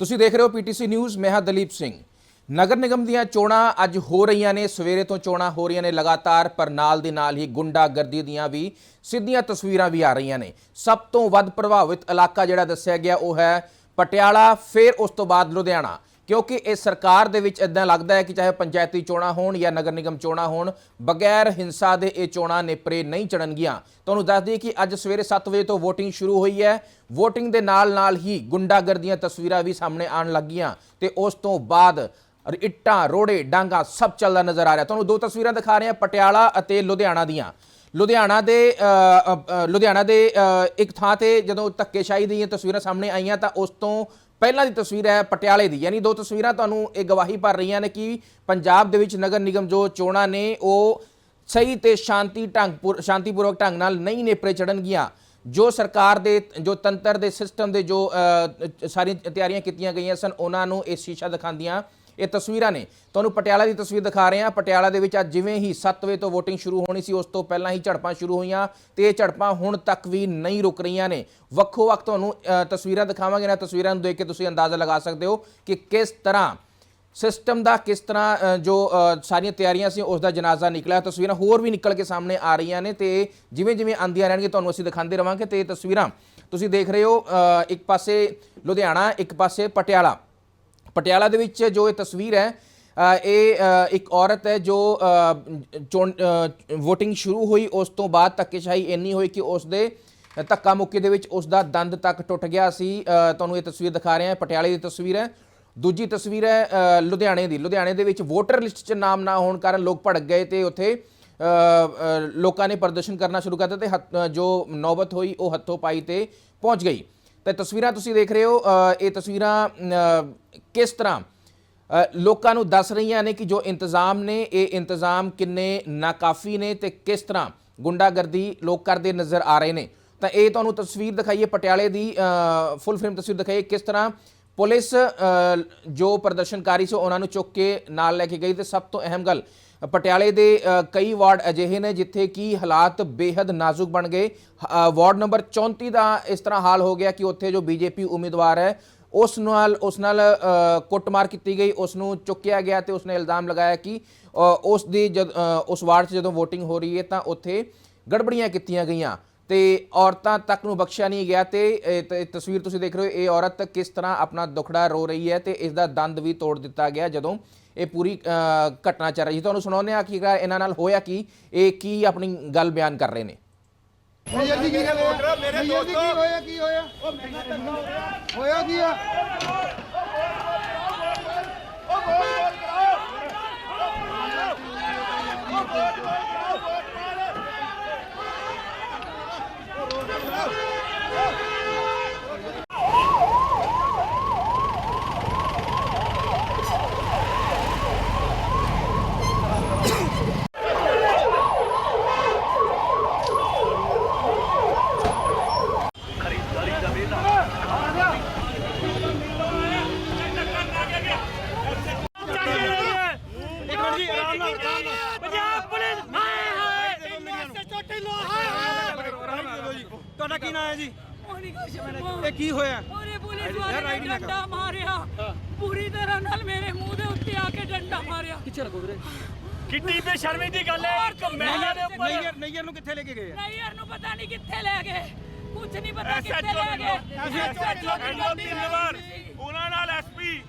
ਤੁਸੀਂ ਦੇਖ ਰਹੇ ਹੋ ਪੀਟੀਸੀ ਨਿਊਜ਼, ਮੈਂ ਹਾਂ ਦਲੀਪ ਸਿੰਘ। ਨਗਰ ਨਿਗਮ ਦੀਆਂ ਚੋਣਾਂ ਅੱਜ ਹੋ ਰਹੀਆਂ ਨੇ, ਸਵੇਰੇ ਤੋਂ ਚੋਣਾਂ ਹੋ ਰਹੀਆਂ ਨੇ ਲਗਾਤਾਰ, ਪਰ ਨਾਲ ਦੀ ਨਾਲ ਹੀ ਗੁੰਡਾਗਰਦੀ ਦੀਆਂ ਵੀ ਸਿੱਧੀਆਂ ਤਸਵੀਰਾਂ ਵੀ ਆ ਰਹੀਆਂ ਨੇ। ਸਭ ਤੋਂ ਵੱਧ ਪ੍ਰਭਾਵਿਤ ਇਲਾਕਾ ਜਿਹੜਾ ਦੱਸਿਆ ਗਿਆ ਉਹ ਹੈ ਪਟਿਆਲਾ, ਫਿਰ ਉਸ ਤੋਂ ਬਾਅਦ ਲੁਧਿਆਣਾ। ਕਿਉਂਕਿ ਇਹ ਸਰਕਾਰ ਦੇ ਵਿੱਚ ਇਦਾਂ ਲੱਗਦਾ ਹੈ ਕਿ ਚਾਹੇ ਪੰਚਾਇਤੀ ਚੋਣਾਂ ਹੋਣ ਜਾਂ ਨਗਰ ਨਿਗਮ ਚੋਣਾਂ ਹੋਣ, ਬਗੈਰ ਹਿੰਸਾ ਦੇ ਇਹ ਚੋਣਾਂ ਨੇਪਰੇ ਨਹੀਂ ਚੜਨਗੀਆਂ ਤੁਹਾਨੂੰ ਦੱਸ ਦਈਏ ਕਿ ਅੱਜ ਸਵੇਰੇ 7 ਵਜੇ ਤੋਂ VOTING ਸ਼ੁਰੂ ਹੋਈ ਹੈ। VOTING ਦੇ ਨਾਲ ਨਾਲ ਹੀ ਗੁੰਡਾਗਰਦੀਆਂ ਤਸਵੀਰਾਂ ਵੀ ਸਾਹਮਣੇ ਆਉਣ ਲੱਗੀਆਂ ਤੇ ਉਸ ਤੋਂ ਬਾਅਦ ਇੱਟਾਂ, ਰੋੜੇ, ਡਾਂਗਾ ਸਭ ਚੱਲਦਾ ਨਜ਼ਰ ਆ ਰਿਹਾ। ਤੁਹਾਨੂੰ ਦੋ ਤਸਵੀਰਾਂ ਦਿਖਾ ਰਹੇ ਹਾਂ, ਪਟਿਆਲਾ ਅਤੇ ਲੁਧਿਆਣਾ ਦੀਆਂ। ਲੁਧਿਆਣਾ ਦੇ ਲੁਧਿਆਣਾ ਦੇ ਇੱਕ ਥਾਂ ਤੇ ਜਦੋਂ ਧੱਕੇਸ਼ਾਹੀ ਦੀਆਂ ਤਸਵੀਰਾਂ ਸਾਹਮਣੇ ਆਈਆਂ ਤਾਂ ਉਸ ਤੋਂ ਪਹਿਲਾਂ ਦੀ ਤਸਵੀਰ ਹੈ ਪਟਿਆਲੇ ਦੀ ਯਾਨੀ ਦੋ ਤਸਵੀਰਾਂ ਤੁਹਾਨੂੰ ਇਹ ਗਵਾਹੀ ਭਰ ਰਹੀਆਂ ਨੇ ਕਿ ਪੰਜਾਬ ਦੇ ਵਿੱਚ ਨਗਰ ਨਿਗਮ ਜੋ ਚੋਣਾਂ ਨੇ ਉਹ ਸਹੀ ਤੇ ਸ਼ਾਂਤੀ ਢੰਗ ਪੁਰ- ਸ਼ਾਂਤੀਪੂਰਵਕ ਢੰਗ ਨਾਲ ਨਹੀਂ ਨੇਪਰੇ ਚੜਨਗੀਆਂ ਜੋ ਸਰਕਾਰ ਦੇ ਜੋ ਤੰਤਰ ਦੇ ਸਿਸਟਮ ਦੇ ਜੋ ਅ, ਸਾਰੀਆਂ ਤਿਆਰੀਆਂ ਕੀਤੀਆਂ ਗਈਆਂ ਸਨ ਉਹਨਾਂ ਨੂੰ ਇਹ ਸ਼ੀਸ਼ਾ ਦਿਖਾਉਂਦੀਆਂ ਇਹ ਤਸਵੀਰਾਂ ਨੇ। ਤੁਹਾਨੂੰ ਪਟਿਆਲਾ ਦੀ ਤਸਵੀਰ ਦਿਖਾ ਰਹੇ ਹਾਂ। ਪਟਿਆਲਾ ਦੇ ਵਿੱਚ ਅੱਜ ਜਿਵੇਂ ਹੀ 7 ਵਜੇ ਤੋਂ VOTING ਸ਼ੁਰੂ ਹੋਣੀ ਸੀ, ਉਸ ਤੋਂ ਪਹਿਲਾਂ ਹੀ ਝੜਪਾਂ ਸ਼ੁਰੂ ਹੋਈਆਂ ਤੇ ਇਹ ਝੜਪਾਂ ਹੁਣ ਤੱਕ ਵੀ ਨਹੀਂ ਰੁਕ ਰਹੀਆਂ ਨੇ। ਵੱਖੋ ਵੱਖ ਤੁਹਾਨੂੰ ਤਸਵੀਰਾਂ ਦਿਖਾਵਾਂਗੇ। ਨਾ ਤਸਵੀਰਾਂ ਨੂੰ ਦੇਖ ਕੇ ਤੁਸੀਂ ਅੰਦਾਜ਼ਾ ਲਗਾ ਸਕਦੇ ਹੋ ਕਿ ਕਿਸ ਤਰ੍ਹਾਂ ਸਿਸਟਮ ਦਾ ਕਿਸ ਤਰ੍ਹਾਂ ਜੋ ਸਾਰੀਆਂ ਤਿਆਰੀਆਂ ਸੀ, ਉਸ ਦਾ ਜਨਾਜ਼ਾ ਨਿਕਲਿਆ। ਤਸਵੀਰਾਂ ਹੋਰ ਵੀ ਨਿਕਲ ਕੇ ਸਾਹਮਣੇ ਆ ਰਹੀਆਂ ਨੇ ਤੇ ਜਿਵੇਂ ਜਿਵੇਂ ਆਂਦੀਆਂ ਰਹਿਣਗੀਆਂ, ਤੁਹਾਨੂੰ ਅਸੀਂ ਦਿਖਾਉਂਦੇ ਰਵਾਂਗੇ ਤੇ ਇਹ ਤਸਵੀਰਾਂ ਤੁਸੀਂ ਦੇਖ ਰਹੇ ਹੋ ਇੱਕ ਪਾਸੇ ਲੁਧਿਆਣਾ, ਇੱਕ ਪਾਸੇ ਪਟਿਆਲਾ। ਪਟਿਆਲਾ ਦੇ ਵਿੱਚ ਜੋ ਇਹ ਤਸਵੀਰ ਹੈ ਇਹ ਇੱਕ ਔਰਤ ਹੈ ਜੋ ਚੋਣ VOTING ਸ਼ੁਰੂ ਹੋਈ, ਉਸ ਤੋਂ ਬਾਅਦ ਧੱਕੇਸ਼ਾਹੀ ਇੰਨੀ ਹੋਈ ਕਿ ਉਸ ਦੇ ਧੱਕਾ ਮੁੱਕੀ ਦੇ ਵਿੱਚ ਉਸ ਦਾ ਦੰਦ ਤੱਕ ਟੁੱਟ ਗਿਆ ਸੀ। ਤੁਹਾਨੂੰ ਇਹ ਤਸਵੀਰ ਦਿਖਾ ਰਹੇ ਹਾਂ। ਪਟਿਆਲੇ ਦੀ ਤਸਵੀਰ ਹੈ। ਦੂਜੀ ਤਸਵੀਰ ਹੈ ਲੁਧਿਆਣੇ ਦੀ। ਲੁਧਿਆਣੇ ਦੇ ਵਿੱਚ ਵੋਟਰ ਲਿਸਟ 'ਚ ਨਾਮ ਨਾ ਹੋਣ ਕਾਰਨ ਲੋਕ ਭੜਕ ਗਏ ਤੇ ਉੱਥੇ ਲੋਕਾਂ ਨੇ ਪ੍ਰਦਰਸ਼ਨ ਕਰਨਾ ਸ਼ੁਰੂ ਕਰ ਦਿੱਤਾ ਤੇ ਜੋ ਨੌਬਤ ਹੋਈ, ਉਹ ਹੱਥੋਂ ਪਾਈ ਤੇ ਪਹੁੰਚ ਗਈ। ਤੇ ਤਸਵੀਰਾਂ ਤੁਸੀਂ ਦੇਖ ਰਹੇ ਹੋ ਇਹ ਤਸਵੀਰਾਂ ਕਿਸ ਤਰ੍ਹਾਂ? ਲੋਕਾਂ ਨੂੰ ਦੱਸ ਰਹੀਆਂ ਨੇ ਕਿ ਜੋ ਇੰਤਜ਼ਾਮ ਨੇ, ਇਹ ਇੰਤਜ਼ਾਮ ਕਿੰਨੇ ਨਾਕਾਫੀ ਨੇ ਤੇ ਕਿਸ ਤਰ੍ਹਾਂ ਗੁੰਡਾਗਰਦੀ ਲੋਕ ਕਰਦੇ ਨਜ਼ਰ ਆ ਰਹੇ ਨੇ। ਤਾਂ ਇਹ ਤੁਹਾਨੂੰ ਤਸਵੀਰ ਦਿਖਾਈਏ, ਪਟਿਆਲੇ ਦੀ ਫੁੱਲ ਫਰੇਮ ਤਸਵੀਰ ਦਿਖਾਈਏ ਕਿਸ ਤਰ੍ਹਾਂ ਪੁਲਿਸ ਜੋ ਪ੍ਰਦਰਸ਼ਨਕਾਰੀ ਸੀ ਉਹਨਾਂ ਨੂੰ ਚੁੱਕ ਕੇ ਨਾਲ ਲੈ ਕੇ ਗਈ ਤੇ ਸਭ ਤੋਂ ਅਹਿਮ ਗੱਲ, ਪਟਿਆਲੇ ਦੇ ਕਈ ਵਾਰਡ ਅਜਿਹੇ ਨੇ ਜਿੱਥੇ ਕਿ ਹਾਲਾਤ ਬੇहद ਨਾਜ਼ੁਕ ਬਣ ਗਏ। ਵਾਰਡ ਨੰਬਰ 34 ਦਾ ਇਸ ਤਰ੍ਹਾਂ ਹਾਲ ਹੋ ਗਿਆ ਕਿ ਉੱਥੇ ਜੋ ਬੀਜੇਪੀ ਉਮੀਦਵਾਰ ਹੈ ਉਸ ਨਾਲ ਉਸ ਨਾਲ ਕੁੱਟਮਾਰ ਕੀਤੀ ਗਈ, ਉਸ ਨੂੰ ਚੁੱਕਿਆ ਗਿਆ ਤੇ ਉਸਨੇ ਇਲਜ਼ਾਮ ਲਗਾਇਆ ਕਿ ਉਸ ਦੀ ਜਦ ਉਸ ਵਾਰਡ 'ਚ ਜਦੋਂ VOTING ਹੋ ਰਹੀ ਹੈ ਤਾਂ ਉੱਥੇ ਗੜਬੜੀਆਂ ਕੀਤੀਆਂ ਗਈਆਂ ਤੇ ਔਰਤਾਂ ਤੱਕ ਨੂੰ ਬਖਸ਼ਿਆ ਨਹੀਂ ਗਿਆ ਤੇ ਇਹ ਤਸਵੀਰ ਤੁਸੀਂ ਦੇਖ ਰਹੇ ਹੋ, ਇਹ ਔਰਤ ਕਿਸ ਤਰ੍ਹਾਂ ਆਪਣਾ ਦੁਖੜਾ ਰੋ ਰਹੀ ਹੈ ਤੇ ਇਸ ਦਾ ਦੰਦ ਵੀ ਤੋੜ ਦਿੱਤਾ ਗਿਆ ਜਦੋਂ ਇਹ ਪੂਰੀ ਘਟਨਾ ਚੱਲ ਰਹੀ ਸੀ। ਤੁਹਾਨੂੰ ਸੁਣਾਉਂਦੇ ਆ ਕਿ ਇਹਨਾਂ ਨਾਲ ਹੋਇਆ ਕੀ, ਇਹ ਕੀ ਆਪਣੀ ਗੱਲ ਬਿਆਨ ਕਰ ਰਹੇ ਨੇ। ਮੇਜਰ ਜੀ ਕੀ ਹੋਇਆ? ਮੇਰੇ ਦੋਸਤੋ। ਕੀ ਹੋਇਆ? ਕੀ ਹੋਇਆ ਹੋਇਆ ਕੀ ਆ ਪੰਜਾਬ ਪੁਲਿਸ ਹਾਏ ਹਾਏ ਇੰਨੇ ਚੋਟੀ ਲੋ ਹਾਏ ਹਾਏ ਤੁਹਾਡਾ ਕੀ ਨਾਮ ਹੈ ਜੀ ਉਹਨੀ ਕੁਛ ਇਹ ਕੀ ਹੋਇਆ ਉਹਨੇ ਪੁਲਿਸ ਵਾਲੇ ਨੇ ਡੰਡਾ ਮਾਰਿਆ ਪੂਰੀ ਤਰ੍ਹਾਂ ਨਾਲ ਮੇਰੇ ਮੂੰਹ ਦੇ ਉੱਤੇ ਆ ਕੇ ਡੰਡਾ ਮਾਰਿਆ ਕਿੱਥੇ ਲੱਗੋ ਵੀਰੇ ਕਿੰਨੀ ਬੇਸ਼ਰਮੀ ਦੀ ਗੱਲ ਹੈ ਇੱਕ ਮਹਿਲਾ ਦੇ ਨਈਅਰ ਨੂੰ ਕਿੱਥੇ ਲੈ ਕੇ ਗਏ ਆ? ਨਹੀਂ ਯਾਰ ਨੂੰ ਪਤਾ ਨਹੀਂ ਕਿੱਥੇ ਲੈ ਗਏ। ਕੁਝ ਨਹੀਂ ਪਤਾ ਕਿੱਥੇ ਲੈ ਗਏ। ਐਸਐਚਓ ਤਿੰਨ ਵਾਰ ਉਹਨਾਂ ਨਾਲ ਐਸਪੀ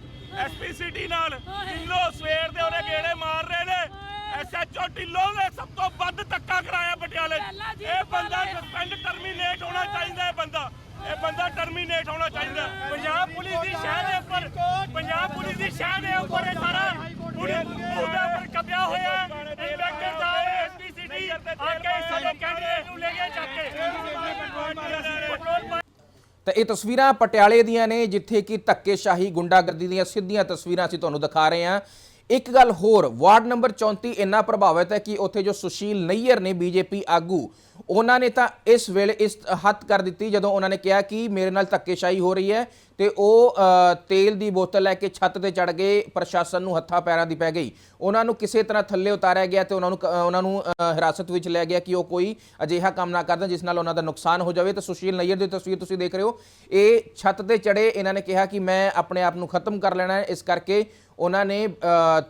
ਐਸਪੀ ਸਿਟੀ ਨਾਲ। ਢਿੱਲੋਂ ਸਵੇਰ ਦੇ ਉਹਨੇ ਗੇੜੇ ਮਾਰ ਰਹੇ ਨੇ। ਐਸਐਚਓ ਢਿੱਲੋਂ ਨੇ ਸਭ ਤੋਂ ਵੱਧ ਧੱਕਾ ਕਰਾਇਆ ਪਟਿਆਲੇ ਇਹ ਬੰਦਾ। ਸਸਪੈਂਡ ਟਰਮੀਨੇਟ ਹੋਣਾ ਚਾਹੀਦਾ ਹੈ ਬੰਦਾ। ਇਹ ਬੰਦਾ ਟਰਮੀਨੇਟ ਹੋਣਾ ਚਾਹੀਦਾ। ਪੰਜਾਬ ਪੁਲਿਸ ਦੀ ਸ਼ਹਿਰ ਦੇ ਉੱਪਰ ਪੰਜਾਬ ਪੁਲਿਸ ਦੀ ਸ਼ਹਿਰ ਦੇ ਉੱਪਰ ਇਹ ਸਾਰਾ ਪੂਰੇ ਉਹਦੇ ਉੱਪਰ ਕਬਜ਼ਾ ਹੋਇਆ ਹੈ। ਇੰਸਪੈਕਟਰ ਸਾਹਿਬ ਸਾਡੇ ਕੈਂਡੀਡੇਟ ਨੂੰ ਲੈ ਗਏ ਚੱਕ ਕੇ ਤਾਂ ਇਹ ਤਸਵੀਰਾਂ ਪਟਿਆਲੇ ਦੀਆਂ ਨੇ, ਜਿੱਥੇ ਕਿ ਧੱਕੇਸ਼ਾਹੀ, ਗੁੰਡਾਗਰਦੀ ਦੀਆਂ ਸਿੱਧੀਆਂ ਤਸਵੀਰਾਂ ਅਸੀਂ ਤੁਹਾਨੂੰ ਦਿਖਾ ਰਹੇ ਹਾਂ। ਇੱਕ ਗੱਲ ਹੋਰ, ਵਾਰਡ ਨੰਬਰ 34 ਇੰਨਾ ਪ੍ਰਭਾਵਿਤ ਹੈ ਕਿ ਉੱਥੇ ਜੋ ਸੁਸ਼ੀਲ ਨਈਅਰ ਨੇ ਬੀਜੇਪੀ ਆਗੂ, ਉਹਨਾਂ ਨੇ ਤਾਂ ਇਸ ਵੇਲੇ ਇਸ ਹੱਥ ਕਰ ਦਿੱਤੀ ਜਦੋਂ ਉਹਨਾਂ ਨੇ ਕਿਹਾ ਕਿ ਮੇਰੇ ਨਾਲ ਧੱਕੇਸ਼ਾਹੀ ਹੋ ਰਹੀ ਹੈ ਤੇ ਉਹ ਤੇਲ ਦੀ ਬੋਤਲ ਲੈ ਕੇ ਛੱਤ ਤੇ ਚੜ ਗਏ, ਪ੍ਰਸ਼ਾਸਨ ਨੂੰ ਹੱਥਾਂ ਪੈਰਾਂ ਦੀ ਪੈ ਗਈ। ਉਹਨਾਂ ਨੂੰ ਕਿਸੇ ਤਰ੍ਹਾਂ ਥੱਲੇ ਉਤਾਰਿਆ ਗਿਆ ਤੇ ਉਹਨਾਂ ਨੂੰ ਕ- ਉਹਨਾਂ ਨੂੰ ਹਿਰਾਸਤ ਵਿੱਚ ਲਿਆ ਗਿਆ ਕਿ ਉਹ ਕੋਈ ਅਜਿਹਾ ਕੰਮ ਨਾ ਕਰਦਾ ਜਿਸ ਨਾਲ ਉਹਨਾਂ ਦਾ ਨੁਕਸਾਨ ਹੋ ਜਾਵੇ। ਤਾਂ ਸੁਸ਼ੀਲ ਨਈਅਰ ਦੀ ਤਸਵੀਰ ਤੁਸੀਂ ਦੇਖ ਰਹੇ ਹੋ। ਇਹ ਛੱਤ ਤੇ ਚੜੇ ਇਹਨਾਂ ਨੇ ਕਿਹਾ ਕਿ ਮੈਂ ਆਪਣੇ ਆਪ ਨੂੰ ਖਤਮ ਕਰ ਲੈਣਾ ਹੈ। ਇਸ ਕਰਕੇ ਉਹਨਾਂ ਨੇ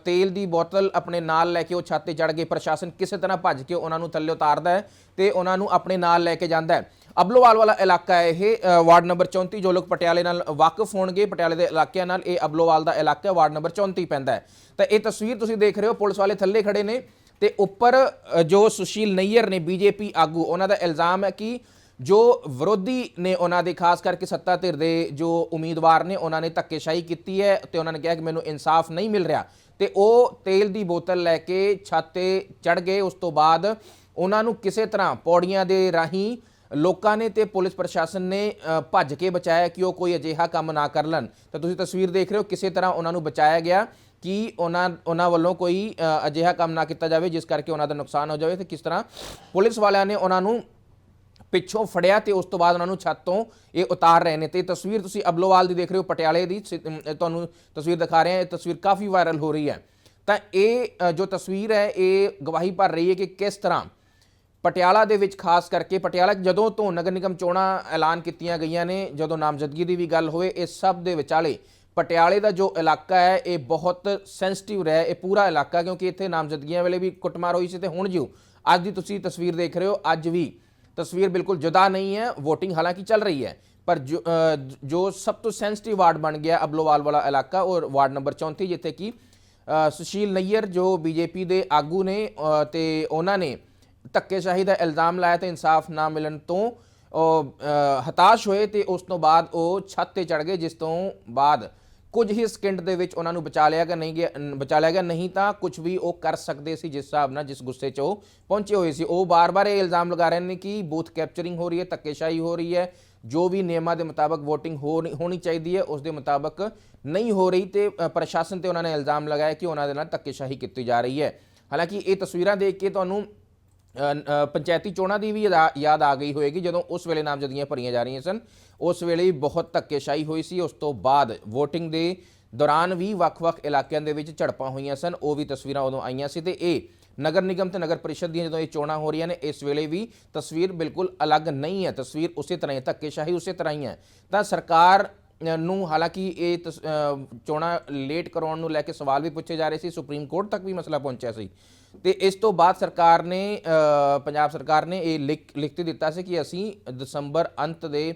ਤੇਲ ਦੀ ਬੋਤਲ ਆਪਣੇ ਨਾਲ ਲੈ ਕੇ ਉਹ ਛੱਤ ਤੇ ਚੜ ਗਏ। ਪ੍ਰਸ਼ਾਸਨ ਕਿਸੇ ਤਰ੍ਹਾਂ ਭੱਜ ਕੇ ਉਹਨਾਂ ਨੂੰ ਥੱਲੇ ਉਤਾਰਦਾ ਹੈ ਤੇ ਉਹਨਾਂ ਨੂੰ ਆਪਣੇ ਨਾਲ ਲੈ ਕੇ ਜਾਂਦਾ ਹੈ। ਅਬਲੋਵਾਲ ਵਾਲਾ ਇਲਾਕਾ ਹੈ ਇਹ ਵਾਰਡ ਨੰਬਰ 34 ਜੋ ਲੋਕ ਪਟਿਆਲੇ ਨਾਲ ਵਾਕਿਫ ਹੋਣਗੇ, ਪਟਿਆਲੇ ਦੇ ਇਲਾਕਿਆਂ ਨਾਲ ਇਹ ਅਬਲੋਵਾਲ ਦਾ ਇਲਾਕਾ ਵਾਰਡ ਨੰਬਰ 34 ਪੈਂਦਾ ਹੈ। ਤਾਂ ਇਹ ਤਸਵੀਰ ਤੁਸੀਂ ਦੇਖ ਰਹੇ ਹੋ, ਪੁਲਿਸ ਵਾਲੇ ਥੱਲੇ ਖੜੇ ਨੇ ਤੇ ਉੱਪਰ ਜੋ ਸੁਸ਼ੀਲ ਨਈਅਰ ਨੇ, ਬੀਜੇਪੀ ਆਗੂ, ਉਹਨਾਂ ਦਾ ਇਲਜ਼ਾਮ ਹੈ ਕਿ ਜੋ ਵਿਰੋਧੀ ਨੇ ਉਹਨਾਂ ਦੇ, ਖਾਸ ਕਰਕੇ ਸੱਤਾ ਧਿਰ ਦੇ ਜੋ ਉਮੀਦਵਾਰ ਨੇ, ਉਹਨਾਂ ਨੇ ਧੱਕੇਸ਼ਾਹੀ ਕੀਤੀ ਹੈ ਤੇ ਉਹਨਾਂ ਨੇ ਕਿਹਾ ਕਿ ਮੈਨੂੰ ਇਨਸਾਫ ਨਹੀਂ ਮਿਲ ਰਿਹਾ। ਤੇ ਉਹ ਤੇਲ ਦੀ ਬੋਤਲ ਲੈ ਕੇ ਛੱਤ ਤੇ ਚੜ ਗਏ। ਉਸ ਤੋਂ ਬਾਅਦ ਉਹਨਾਂ ਨੂੰ ਕਿਸੇ ਤਰ੍ਹਾਂ ਪੌੜੀਆਂ ਦੇ ਰਾਹੀਂ ਲੋਕਾਂ ਨੇ ਤੇ ਪੁਲਿਸ ਪ੍ਰਸ਼ਾਸਨ ਨੇ ਭੱਜ ਕੇ ਬਚਾਇਆ ਕਿ ਉਹ ਕੋਈ ਅਜਿਹਾ ਕੰਮ ਨਾ ਕਰ ਲੈਣ। ਤਾਂ ਤੁਸੀਂ ਤਸਵੀਰ ਦੇਖ ਰਹੇ ਹੋ, ਕਿਸੇ ਤਰ੍ਹਾਂ ਉਹਨਾਂ ਨੂੰ ਬਚਾਇਆ ਗਿਆ ਕਿ ਉਹਨਾਂ ਉਹਨਾਂ ਵੱਲੋਂ ਕੋਈ ਅਜਿਹਾ ਕੰਮ ਨਾ ਕੀਤਾ ਜਾਵੇ, ਜਿਸ ਕਰਕੇ ਉਹਨਾਂ ਦਾ ਨੁਕਸਾਨ ਹੋ ਜਾਵੇ। ਤੇ ਕਿਸ ਤਰ੍ਹਾਂ ਪੁਲਿਸ ਵਾਲਿਆਂ ਨੇ ਉਹਨਾਂ ਨੂੰ ਪਿੱਛੋਂ ਫੜਿਆ ਤੇ ਉਸ ਤੋਂ ਬਾਅਦ ਉਹਨਾਂ ਨੂੰ ਛੱਤ ਤੋਂ ਇਹ ਉਤਾਰ ਰਹੇ ਨੇ। ਤੇ ਤਸਵੀਰ ਤੁਸੀਂ ਅਬਲੋਵਾਲ ਦੀ ਦੇਖ ਰਹੇ ਹੋ, ਪਟਿਆਲੇ ਦੀ ਸ- ਤੁਹਾਨੂੰ ਤਸਵੀਰ ਦਿਖਾ ਰਹੇ ਹਾਂ। ਇਹ ਤਸਵੀਰ ਕਾਫੀ ਵਾਇਰਲ ਹੋ ਰਹੀ ਹੈ। ਤਾਂ ਇਹ ਜੋ ਤਸਵੀਰ ਹੈ, ਇਹ ਗਵਾਹੀ ਭਰ ਰਹੀ ਹੈ ਕਿ ਕਿਸ ਤਰ੍ਹਾਂ ਪਟਿਆਲਾ ਦੇ ਵਿੱਚ ਖਾਸ ਕਰਕੇ ਪਟਿਆਲਾ ਜਦੋਂ ਤੋਂ ਨਗਰ ਨਿਗਮ ਚੋਣਾਂ ਐਲਾਨ ਕੀਤੀਆਂ ਗਈਆਂ ਨੇ, ਜਦੋਂ ਨਾਮਜ਼ਦਗੀ ਦੀ ਵੀ ਗੱਲ ਹੋਵੇ, ਇਹ ਸਭ ਦੇ ਵਿਚਾਲੇ ਪਟਿਆਲੇ ਦਾ ਜੋ ਇਲਾਕਾ ਹੈ, ਇਹ ਬਹੁਤ ਸੈਂਸਿਟਿਵ ਰਿਹਾ ਇਹ ਪੂਰਾ ਇਲਾਕਾ, ਕਿਉਂਕਿ ਇੱਥੇ ਨਾਮਜ਼ਦਗੀਆਂ ਵੇਲੇ ਵੀ ਕੁੱਟਮਾਰ ਹੋਈ ਸੀ ਤੇ ਹੁਣ ਜਿਉ ਅੱਜ ਦੀ ਤੁਸੀਂ ਤਸਵੀਰ ਦੇਖ ਰਹੇ ਹੋ, ਅੱਜ ਵੀ ਤਸਵੀਰ ਬਿਲਕੁਲ ਜੁਦਾ ਨਹੀਂ ਹੈ VOTING ਹਾਲਾਂਕਿ ਚੱਲ ਰਹੀ ਹੈ ਪਰ ਜੋ ਸਭ ਤੋਂ ਸੈਂਸਿਟਿਵ ਵਾਰਡ ਬਣ ਗਿਆ ਅਬਲੋਵਾਲ ਵਾਲਾ ਇਲਾਕਾ ਉਹ ਵਾਰਡ ਨੰਬਰ 34 ਜਿੱਥੇ ਕਿ ਸੁਸ਼ੀਲ ਨਈਅਰ ਜੋ ਬੀਜੇਪੀ ਦੇ ਆਗੂ ਨੇ ਅ, ਤੇ ਉਹਨਾਂ ਨੇ ਧੱਕੇਸ਼ਾਹੀ ਦਾ ਇਲਜ਼ਾਮ ਲਾਇਆ ਤੇ ਇਨਸਾਫ ਨਾ ਮਿਲਣ ਤੋਂ ਹਤਾਸ਼ ਹੋਏ ਤੇ ਉਸ ਤੋਂ ਬਾਅਦ ਉਹ ਛੱਤ ਤੇ ਚੜ ਗਏ ਜਿਸ ਤੋਂ ਬਾਅਦ ਕੁਝ ਹੀ ਸਕਿੰਟ ਦੇ ਵਿੱਚ ਉਹਨਾਂ ਨੂੰ ਬਚਾ ਲਿਆ ਗਿਆ, ਨਹੀਂ ਗਿਆ ਬਚਾ ਲਿਆ ਗਿਆ। ਨਹੀਂ ਤਾਂ ਕੁਝ ਵੀ ਉਹ ਕਰ ਸਕਦੇ ਸੀ ਜਿਸ ਹਿਸਾਬ ਨਾਲ, ਜਿਸ ਗੁੱਸੇ 'ਚ ਉਹ ਪਹੁੰਚੇ ਹੋਏ ਸੀ। ਉਹ ਬਾਰ-ਬਾਰ ਇਹ ਇਲਜ਼ਾਮ ਲਗਾ ਰਹੇ ਨੇ ਕਿ ਬੂਥ ਕੈਪਚਰਿੰਗ ਹੋ ਰਹੀ ਹੈ, ਧੱਕੇਸ਼ਾਹੀ ਹੋ ਰਹੀ ਹੈ। ਜੋ ਵੀ ਨਿਯਮਾਂ ਦੇ ਮੁਤਾਬਕ VOTING ਹੋ ਹੋਣੀ ਚਾਹੀਦੀ ਹੈ, ਉਸ ਦੇ ਮੁਤਾਬਕ ਨਹੀਂ ਹੋ ਰਹੀ ਤੇ ਪ੍ਰਸ਼ਾਸਨ ਤੇ ਉਹਨਾਂ ਨੇ ਇਲਜ਼ਾਮ ਲਗਾਇਆ ਕਿ ਉਹਨਾਂ ਦੇ ਨਾਲ ਧੱਕੇਸ਼ਾਹੀ ਕੀਤੀ ਜਾ ਰਹੀ ਹੈ। ਹਾਲਾਂਕਿ ਇਹ ਤਸਵੀਰਾਂ ਦੇਖ ਕੇ ਤੁਹਾਨੂੰ ਪੰਚਾਇਤੀ ਚੋਣਾਂ ਦੀ ਵੀ ਯਾਦ- ਯਾਦ ਆ ਗਈ ਹੋਏਗੀ ਜਦੋਂ ਉਸ ਵੇਲੇ ਨਾਮਜ਼ਦਗੀਆਂ ਭਰੀਆਂ ਜਾ ਰਹੀਆਂ ਸਨ। ਉਸ ਵੇਲੇ ਬਹੁਤ ਧੱਕੇਸ਼ਾਹੀ ਹੋਈ ਸੀ। ਉਸ ਤੋਂ ਬਾਅਦ VOTING ਦੇ ਦੌਰਾਨ ਵੀ ਵੱਖ-ਵੱਖ ਇਲਾਕਿਆਂ ਦੇ ਵਿੱਚ ਝੜਪਾਂ ਹੋਈਆਂ ਸਨ। ਉਹ ਵੀ ਤਸਵੀਰਾਂ ਉਦੋਂ ਆਈਆਂ ਸੀ ਤੇ ਇਹ ਨਗਰ ਨਿਗਮ ਤੇ ਨਗਰ ਪਰਿਸ਼ਦ ਦੀਆਂ ਜਦੋਂ ਇਹ ਚੋਣਾਂ ਹੋ ਰਹੀਆਂ ਨੇ, ਇਸ ਵੇਲੇ ਵੀ ਤਸਵੀਰ ਬਿਲਕੁਲ ਅਲੱਗ ਨਹੀਂ ਹੈ। ਤਸਵੀਰ ਉਸੇ ਤਰ੍ਹਾਂ ਹੀ ਧੱਕੇਸ਼ਾਹੀ ਉਸੇ ਤਰ੍ਹਾਂ ਹੀ ਹੈ। ਤਾਂ ਸਰਕਾਰ ਨੂੰ ਹਾਲਾਂਕਿ ਇਹ ਤਸ- ਚੋਣਾਂ ਲੇਟ ਕਰਾਉਣ ਨੂੰ ਲੈ ਕੇ ਸਵਾਲ ਵੀ ਪੁੱਛੇ ਜਾ ਰਹੇ ਸੀ। ਸੁਪਰੀਮ ਕੋਰਟ ਤੱਕ ਵੀ ਮਸਲਾ ਪਹੁੰਚਿਆ ਸੀ। ਤੇ ਇਸ ਤੋਂ ਬਾਅਦ ਸਰਕਾਰ ਨੇ ਪੰਜਾਬ ਸਰਕਾਰ ਨੇ ਇਹ ਲਿਖ ਲਿਖਤੀ ਦਿੱਤਾ ਸੀ ਕਿ ਅਸੀਂ ਦਸੰਬਰ ਅੰਤ ਦੇ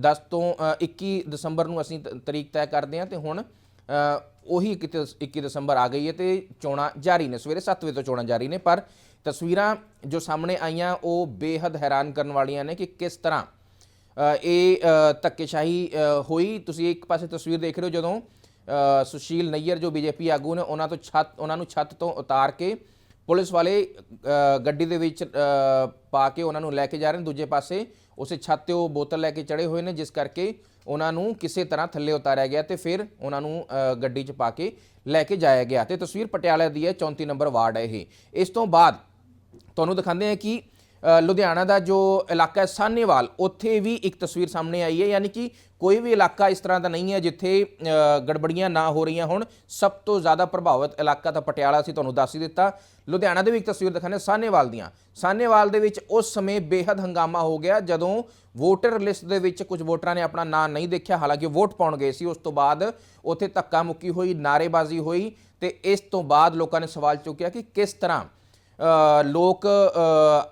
10 ਤੋਂ ਅ, 21 ਦਸੰਬਰ ਨੂੰ ਅਸੀਂ ਤ- ਤਰੀਕ ਤੈਅ ਕਰਦੇ ਹਾਂ ਤੇ ਹੁਣ ਉਹੀ 21 ਦਸੰਬਰ ਆ ਗਈ ਹੈ ਤੇ ਚੋਣਾਂ ਜਾਰੀ ਨੇ। ਸਵੇਰੇ 7 ਵਜੇ ਤੋਂ ਚੋਣਾਂ ਜਾਰੀ ਨੇ ਪਰ ਤਸਵੀਰਾਂ ਜੋ ਸਾਹਮਣੇ ਆਈਆਂ ਉਹ ਬੇਹੱਦ ਹੈਰਾਨ ਕਰਨ ਵਾਲੀਆਂ ਨੇ ਕਿ ਕਿਸ ਤਰ੍ਹਾਂ ਇਹ ਧੱਕੇਸ਼ਾਹੀ ਹੋਈ। ਤੁਸੀਂ ਇੱਕ ਪਾਸੇ ਤਸਵੀਰ ਦੇਖ ਰਹੇ ਹੋ ਜਦੋਂ ਸੁਸ਼ੀਲ ਨਈਅਰ ਜੋ ਬੀਜੇਪੀ ਆਗੂ ਨੇ ਉਹਨਾਂ ਤੋਂ ਛੱਤ ਉਹਨਾਂ ਨੂੰ ਛੱਤ ਤੋਂ ਉਤਾਰ ਕੇ ਪੁਲਿਸ ਵਾਲੇ ਗੱਡੀ ਦੇ ਵਿੱਚ ਪਾ ਕੇ ਉਹਨਾਂ ਨੂੰ ਲੈ ਕੇ ਜਾ ਰਹੇ ਨੇ। ਦੂਜੇ ਪਾਸੇ ਉਸੇ ਛੱਤ ਤੇ ਉਹ ਬੋਤਲ ਲੈ ਕੇ ਚੜੇ ਹੋਏ ਨੇ, ਜਿਸ ਕਰਕੇ ਉਹਨਾਂ ਨੂੰ ਕਿਸੇ ਤਰ੍ਹਾਂ ਥੱਲੇ ਉਤਾਰਿਆ ਗਿਆ ਤੇ ਫਿਰ ਉਹਨਾਂ ਨੂੰ ਗੱਡੀ 'ਚ ਪਾ ਕੇ ਲੈ ਕੇ ਜਾਇਆ ਗਿਆ। ਤੇ ਤਸਵੀਰ ਪਟਿਆਲਾ ਦੀ ਹੈ 34 ਨੰਬਰ ਵਾਰਡ ਹੈ ਇਹ। ਇਸ ਤੋਂ ਬਾਅਦ ਤੁਹਾਨੂੰ ਦਿਖਾਉਂਦੇ ਹਾਂ ਕਿ ਲੁਧਿਆਣਾ ਦਾ ਜੋ ਇਲਾਕਾ ਹੈ ਸਾਨੇਵਾਲ ਉੱਥੇ ਵੀ ਇੱਕ ਤਸਵੀਰ ਸਾਹਮਣੇ ਆਈ ਹੈ, ਯਾਨੀ ਕਿ ਕੋਈ ਵੀ ਇਲਾਕਾ ਇਸ ਤਰ੍ਹਾਂ ਦਾ ਨਹੀਂ ਹੈ ਜਿੱਥੇ ਗੜਬੜੀਆਂ ਨਾ ਹੋ ਰਹੀਆਂ ਹੋਣ। ਸਭ ਤੋਂ ਜ਼ਿਆਦਾ ਪ੍ਰਭਾਵਿਤ ਇਲਾਕਾ ਤਾਂ ਪਟਿਆਲਾ ਸੀ, ਤੁਹਾਨੂੰ ਦੱਸ ਹੀ ਦਿੱਤਾ। ਲੁਧਿਆਣਾ ਦੇ ਵੀ ਇੱਕ ਤਸਵੀਰ ਦਿਖਾਣੇ ਸਾਨੇਵਾਲ ਦੀਆਂ। ਸਾਨੇਵਾਲ ਦੇ ਵਿੱਚ ਉਸ ਸਮੇਂ ਬੇਹੱਦ ਹੰਗਾਮਾ ਹੋ ਗਿਆ, ਜਦੋਂ ਵੋਟਰ ਲਿਸਟ ਦੇ ਵਿੱਚ ਕੁਝ ਵੋਟਰਾਂ ਨੇ ਆਪਣਾ ਨਾਂ ਨਹੀਂ ਦੇਖਿਆ। ਹਾਲਾਂਕਿ ਵੋਟ ਪਾਉਣ ਗਏ ਸੀ, ਉਸ ਤੋਂ ਬਾਅਦ ਉੱਥੇ ਧੱਕਾ ਮੁੱਕੀ ਹੋਈ ਨਾਰੇਬਾਜ਼ੀ ਹੋਈ ਤੇ ਇਸ ਤੋਂ ਬਾਅਦ ਲੋਕਾਂ ਨੇ ਸਵਾਲ ਚੁੱਕਿਆ ਕਿ ਕਿਸ ਤਰ੍ਹਾਂ ਲੋਕ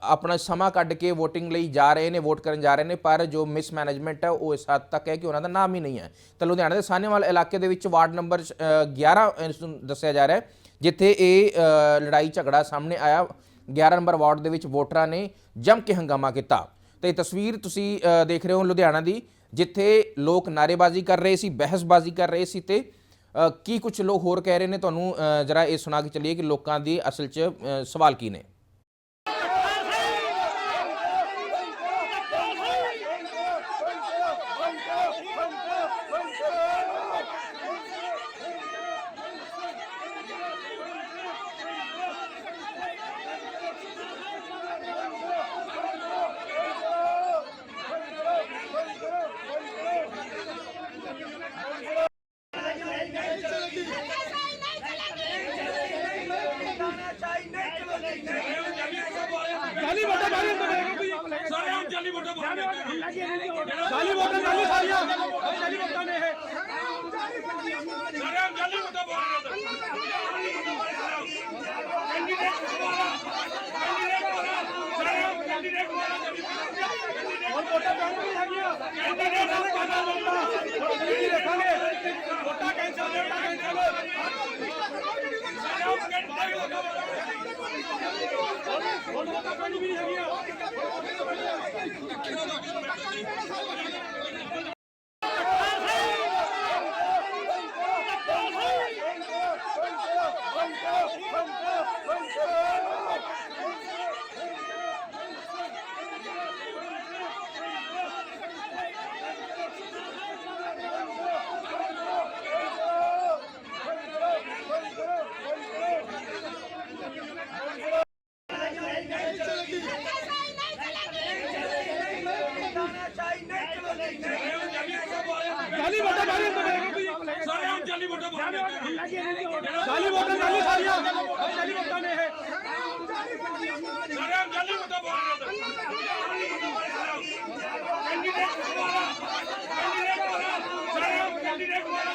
ਆਪਣਾ ਸਮਾਂ ਕੱਢ ਕੇ VOTING ਲਈ ਜਾ ਰਹੇ ਨੇ ਵੋਟ ਕਰਨ ਜਾ ਰਹੇ ਨੇ ਪਰ ਜੋ ਮਿਸਮੈਨੇਜਮੈਂਟ ਹੈ ਉਹ ਇਸ ਹੱਦ ਤੱਕ ਹੈ ਕਿ ਉਹਨਾਂ ਦਾ ਨਾਮ ਹੀ ਨਹੀਂ ਹੈ। ਤਾਂ ਲੁਧਿਆਣਾ ਦੇ ਸਾਹਨੇਵਾਲ ਇਲਾਕੇ ਦੇ ਵਿੱਚ ਵਾਰਡ ਨੰਬਰ ਅ, 11 ਦੱਸਿਆ ਜਾ ਰਿਹਾ ਹੈ ਜਿੱਥੇ ਇਹ ਲੜਾਈ ਝਗੜਾ ਸਾਹਮਣੇ ਆਇਆ। 11 ਨੰਬਰ ਵਾਰਡ ਦੇ ਵਿੱਚ ਵੋਟਰਾਂ ਨੇ ਜੰਮ ਕੇ ਹੰਗਾਮਾ ਕੀਤਾ। ਤੇ ਇਹ ਤਸਵੀਰ ਤੁਸੀਂ ਦੇਖ ਰਹੇ ਹੋ ਲੁਧਿਆਣਾ ਦੀ ਜਿੱਥੇ ਲੋਕ ਨਾਰੇਬਾਜ਼ੀ ਕਰ ਰਹੇ ਸੀ ਬਹਿਸਬਾਜ਼ੀ ਕਰ ਰਹੇ ਸੀ ਤੇ ਕੀ ਕੁਝ ਲੋਕ ਹੋਰ ਕਹਿ ਰਹੇ ਨੇ? ਤੁਹਾਨੂੰ ਜਰਾ ਇਹ ਸੁਣਾ ਕੇ ਚੱਲੀਏ ਕਿ ਲੋਕਾਂ ਦੀ ਅਸਲ 'ਚ ਸਵਾਲ ਕੀ ਨੇ ਜਾਲੀ ਵੋਟਾਂ ਮਾਰੀ ਕੋਈ ਸਾਰੇ ਹੁਣ ਜਾਲੀ ਵੋਟਾਂ ਪਾਉਂਦੇ ਜਾਲੀ ਵੋਟਾਂ ਜਾਲੀ ਸਾਰੀਆਂ ਇਹ ਜਾਲੀ ਵੋਟਾਂ ਨੇ ਇਹ ਸਾਰੇ ਹੁਣ ਜਾਲੀ ਵੋਟਾਂ ਪਾਉਂਦੇ ਕੈਂਡੀਡੇਟ ਦੁਬਾਰਾ ਕੈਂਡੀਡੇਟ ਦੁਬਾਰਾ ਸਾਰੇ ਹੁਣ ਕੈਂਡੀਡੇਟ ਦੁਬਾਰਾ ਹੁਣ ਵੋਟਾਂ ਪੈਣ ਵੀ ਹੈਗੀਆਂ ਕੈਂਡੀਡੇਟ ਨਾਲ ਪਤਾ ਲੱਗਦਾ ਕੀ ਦੇਖਾਂਗੇ ਵੋਟਾਂ ਕੈਂਸਲ ਵੋਟਾਂ ਕੈਂਸਲ ਸਾਰੇ ਹੁਣ ਕੈਂਡੀਡੇਟ ਦੁਬਾਰਾ ਹੁਣ ਵੋਟਾਂ ਪੈਣ ਵੀ ਹੈਗੀਆਂ ਜਾਲੀ ਵੋਟਾਂ ਮਾਰੀ ਕੋਈ ਸਾਰੇ ਜਾਲੀ ਵੋਟਾਂ ਜਾਲੀ ਵੋਟਾਂ ਜਾਲੀ ਸਾਰੀਆਂ ਜਾਲੀ ਵੋਟਾਂ ਨੇ ਇਹ ਸਾਰੇ ਹੁਣ ਜਾਲੀ ਵੋਟਾਂ ਪਾਉਂਦੇ ਕੈਂਡੀਡੇਟ ਦੁਬਾਰਾ ਕੈਂਡੀਡੇਟ ਦੁਬਾਰਾ ਸਾਰੇ ਹੁਣ ਕੈਂਡੀਡੇਟ ਦੁਬਾਰਾ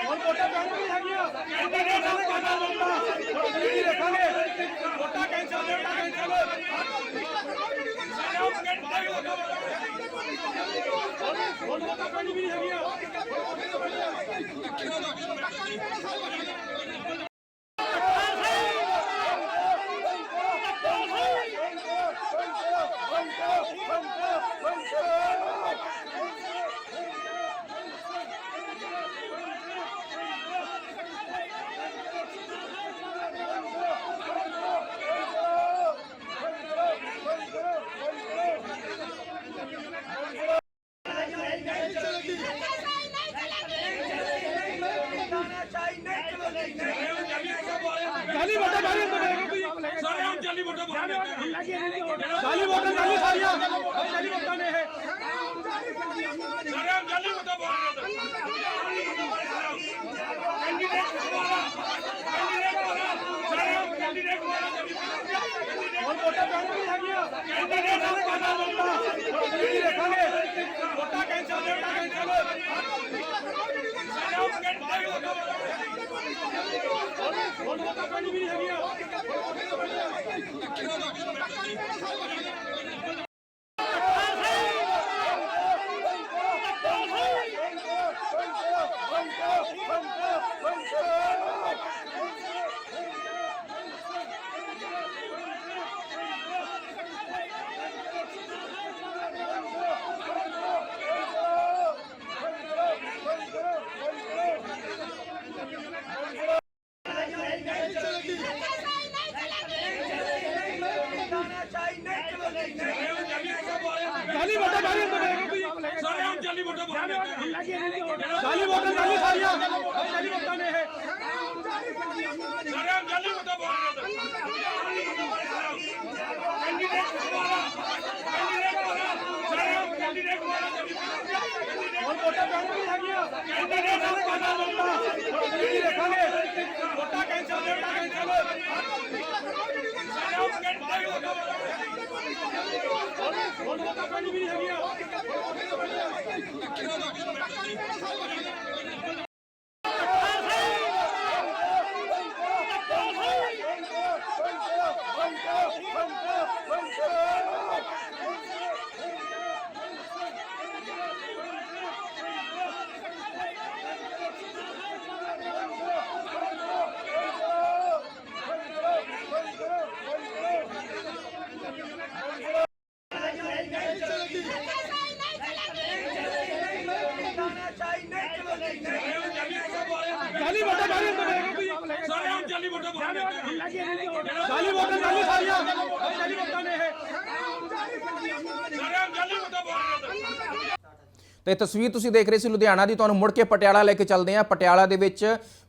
ਹੁਣ ਵੋਟਾਂ ਪੈਣ ਵੀ ਹੈਗੀਆਂ ਕੈਂਡੀਡੇਟ ਨਾਲ ਪਤਾ ਲੱਗਦਾ ਕੀ ਦੇਖਾਂਗੇ ਵੋਟਾਂ ਕੈਂਸਲ ਵੋਟਾਂ ਕੈਂਸਲ ਸਾਰੇ ਹੁਣ ਕੈਂਡੀਡੇਟ ਦੁਬਾਰਾ ਹੁਣ ਵੋਟਾਂ ਪੈਣ ਵੀ ਹੈਗੀਆਂ ਜਾਲੀ ਵੋਟਾਂ ਮਾਰੀ ਕੋਈ ਸਾਰੇ ਹੁਣ ਜਾਲੀ ਵੋਟਾਂ ਪਾਉਂਦੇ ਜਾਲੀ ਵੋਟਾਂ ਜਾਲੀ ਸਾਰੀਆਂ ਇਹ ਜਾਲੀ ਵੋਟਾਂ ਨੇ ਇਹ ਸਾਰੇ ਹੁਣ ਜਾਲੀ ਵੋਟਾਂ ਪਾਉਂਦੇ ਕੈਂਡੀਡੇਟ ਦੁਬਾਰਾ ਕੈਂਡੀਡੇਟ ਦੁਬਾਰਾ ਸਾਰੇ ਹੁਣ ਕੈਂਡੀਡੇਟ ਦੁਬਾਰਾ ਹੁਣ ਵੋਟਾਂ ਪੈਣ ਵੀ ਹੈਗੀਆਂ ਕੈਂਡੀਡੇਟ ਨਾਲ ਪਤਾ ਲੱਗਦਾ ਕੀ ਦੇਖਾਂਗੇ ਵੋਟਾਂ ਕੈਂਸਲ ਵੋਟਾਂ ਕੈਂਸਲ ਸਾਰੇ ਹੁਣ ਕੈਂਡੀਡੇਟ ਦੁਬਾਰਾ ਹੁਣ ਵੋਟਾਂ ਪੈਣ ਵੀ ਹੈਗੀਆਂ ਜਾਲੀ ਵੋਟਾਂ ਮਾਰੀ ਕੋਈ ਸਾਰੇ ਹੁਣ ਜਾਲੀ ਵੋਟਾਂ ਪਾਉਂਦੇ ਜਾਲੀ ਵੋਟਾਂ ਜਾਲੀ ਸਾਰੀਆਂ ਇਹ ਜਾਲੀ ਵੋਟਾਂ ਨੇ ਇਹ ਸਾਰੇ ਹੁਣ ਜਾਲੀ ਵੋਟਾਂ ਪਾਉਂਦੇ ਕੈਂਡੀਡੇਟ ਦੁਬਾਰਾ ਕੈਂਡੀਡੇਟ ਦੁਬਾਰਾ ਸਾਰੇ ਹੁਣ ਕੈਂਡੀਡੇਟ ਦੁਬਾਰਾ ਹੁਣ ਵੋਟਾਂ ਪੈਣ ਵੀ ਹੈਗੀਆਂ ਕੈਂਡੀਡੇਟ ਪੈਣ ਵੀ ਹੈਗੀਆਂ ਜਾਲੀ ਵੋਟਾਂ ਮਾਰੀ ਕੋਈ ਸਾਰੇ ਹੁਣ ਜਾਲੀ ਵੋਟਾਂ ਪਾਉਂਦੇ ਜਾਲੀ ਵੋਟਾਂ ਜਾਲੀ ਸਾਰੀਆਂ ਇਹ ਜਾਲੀ ਵੋਟਾਂ ਨੇ ਇਹ ਸਾਰੇ ਹੁਣ ਜਾਲੀ ਵੋਟਾਂ ਪਾਉਂਦੇ ਤੇ ਤਸਵੀਰ ਤੁਸੀਂ ਦੇਖ ਰਹੇ ਸੀ ਲੁਧਿਆਣਾ ਦੀ, ਤੁਹਾਨੂੰ ਮੁੜ ਕੇ ਪਟਿਆਲਾ ਲੈ ਕੇ ਚੱਲਦੇ ਹਾਂ। ਪਟਿਆਲਾ ਦੇ ਵਿੱਚ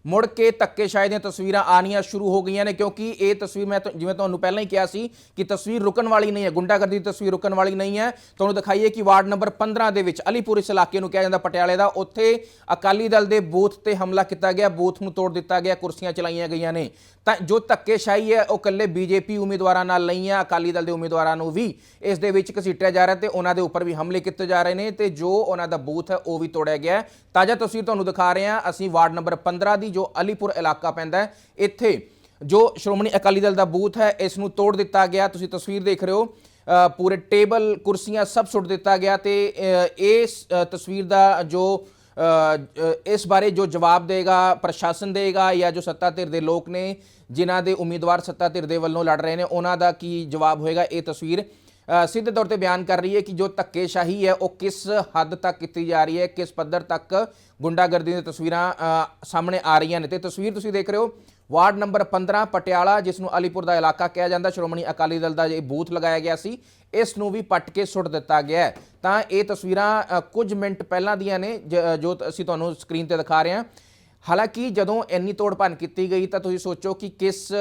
ਮੁੜ ਕੇ ਧੱਕੇਸ਼ਾਹੀ ਦੀਆਂ ਤਸਵੀਰਾਂ ਆਣੀਆਂ ਸ਼ੁਰੂ ਹੋ ਗਈਆਂ ਨੇ, ਕਿਉਂਕਿ ਇਹ ਤਸਵੀਰ ਮੈਂ ਤੁ- ਜਿਵੇਂ ਤੁਹਾਨੂੰ ਪਹਿਲਾਂ ਹੀ ਕਿਹਾ ਸੀ ਕਿ ਤਸਵੀਰ ਰੁਕਣ ਵਾਲੀ ਨਹੀਂ ਹੈ, ਗੁੰਡਾਗਰਦੀ ਦੀ ਤਸਵੀਰ ਰੁਕਣ ਵਾਲੀ ਨਹੀਂ ਹੈ। ਤੁਹਾਨੂੰ ਦਿਖਾਈਏ ਕਿ ਵਾਰਡ ਨੰਬਰ 15 ਦੇ ਵਿੱਚ ਅਲੀਪੁਰ ਇਸ ਇਲਾਕੇ ਨੂੰ ਕਿਹਾ ਜਾਂਦਾ ਪਟਿਆਲੇ ਦਾ, ਉੱਥੇ ਅਕਾਲੀ ਦਲ ਦੇ ਬੂਥ ਤੇ ਹਮਲਾ ਕੀਤਾ ਗਿਆ, ਬੂਥ ਨੂੰ ਤੋੜ ਦਿੱਤਾ ਗਿਆ, ਕੁਰਸੀਆਂ ਚਲਾਈਆਂ ਗਈਆਂ ਨੇ। ਤਾਂ ਜੋ ਧੱਕੇਸ਼ਾਹੀ ਹੈ, ਉਹ ਇਕੱਲੇ ਬੀਜੇਪੀ ਉਮੀਦਵਾਰਾਂ ਨਾਲ ਨਹੀਂ ਹੈ, ਅਕਾਲੀ ਦਲ ਦੇ ਉਮੀਦਵਾਰਾਂ ਨੂੰ ਵੀ ਇਸ ਦੇ ਵਿੱਚ ਘਸੀਟਿਆ ਜਾ ਰਿਹਾ ਤੇ ਉਹਨਾਂ ਦੇ ਉੱਪਰ ਵੀ ਹਮਲੇ ਕੀਤੇ ਜਾ ਰਹੇ ਨੇ ਤੇ ਜੋ ਉਹਨਾਂ ਦਾ ਬੂਥ ਹੈ, ਉਹ ਵੀ ਤੋੜਿਆ ਗਿਆ ਤਾਜ਼ਾ ਤਸਵੀਰ ਤੁਹਾਨੂੰ ਦਿਖਾ ਰਹੇ ਹਾਂ, ਅਸੀਂ ਵਾਰਡ ਨੰਬਰ 15 ਦੀ ਜੋ ਅਲੀਪੁਰ ਇਲਾਕਾ ਪੈਂਦਾ ਹੈ। ਇੱਥੇ ਜੋ ਸ਼੍ਰੋਮਣੀ ਅਕਾਲੀ ਦਲ ਦਾ ਬੂਥ ਹੈ, ਇਸ ਨੂੰ ਤੋੜ ਦਿੱਤਾ ਗਿਆ। ਤੁਸੀਂ ਤਸਵੀਰ ਦੇਖ ਰਹੇ ਹੋ ਪੂਰੇ ਟੇਬਲ, ਕੁਰਸੀਆਂ ਸਭ ਸੁੱਟ ਦਿੱਤਾ ਗਿਆ ਤੇ ਇਸ ਤਸਵੀਰ ਦਾ ਜੋ ਇਸ ਬਾਰੇ ਜੋ ਜਵਾਬ ਦੇਗਾ, ਪ੍ਰਸ਼ਾਸਨ ਦੇਗਾ ਜਾਂ ਜੋ ਸੱਤਾ ਧਿਰ ਦੇ ਲੋਕ ਨੇ, ਜਿਨ੍ਹਾਂ ਦੇ ਉਮੀਦਵਾਰ ਸੱਤਾ ਧਿਰ ਦੇ ਵੱਲੋਂ ਲੜ ਰਹੇ ਨੇ, ਉਹਨਾਂ ਦਾ ਕੀ ਜਵਾਬ ਹੋਏਗਾ, ਇਹ ਤਸਵੀਰ ਸਿੱਧੇ ਤੌਰ ਤੇ ਬਿਆਨ ਕਰ ਰਹੀ ਹੈ ਕਿ ਜੋ ਧੱਕੇਸ਼ਾਹੀ ਹੈ, ਉਹ ਕਿਸ ਹੱਦ ਤੱਕ ਕੀਤੀ ਜਾ ਰਹੀ ਹੈ, ਕਿਸ ਪੱਧਰ ਤੱਕ ਗੁੰਡਾਗਰਦੀ ਦੀਆਂ ਤਸਵੀਰਾਂ ਸਾਹਮਣੇ ਆ ਰਹੀਆਂ ਨੇ। ਤੇ ਤਸਵੀਰ ਤੁਸੀਂ ਦੇਖ ਰਹੇ ਹੋ, ਵਾਰਡ ਨੰਬਰ 15 ਪਟਿਆਲਾ, ਜਿਸ ਨੂੰ ਅਲੀਪੁਰ ਦਾ ਇਲਾਕਾ ਕਿਹਾ ਜਾਂਦਾ, ਸ਼੍ਰੋਮਣੀ ਅਕਾਲੀ ਦਲ ਦਾ ਇਹ ਬੂਥ ਲਗਾਇਆ ਗਿਆ ਸੀ, ਇਸ ਨੂੰ ਵੀ ਪੱਟ ਕੇ ਸੁੱਟ ਦਿੱਤਾ ਗਿਆ ਤਾਂ ਇਹ ਤਸਵੀਰਾਂ ਕੁਝ ਮਿੰਟ ਪਹਿਲਾਂ ਦੀਆਂ ਨੇ, ਜ- ਜੋ ਅਸੀਂ ਤੁਹਾਨੂੰ ਸਕਰੀਨ ਤੇ ਦਿਖਾ ਰਹੇ ਹਾਂ। ਹਾਲਾਂਕਿ ਜਦੋਂ ਇੰਨੀ ਤੋੜਪੰਨ ਕੀਤੀ ਗਈ ਤਾਂ ਤੁਸੀਂ ਸੋਚੋ ਕਿ ਕਿਸ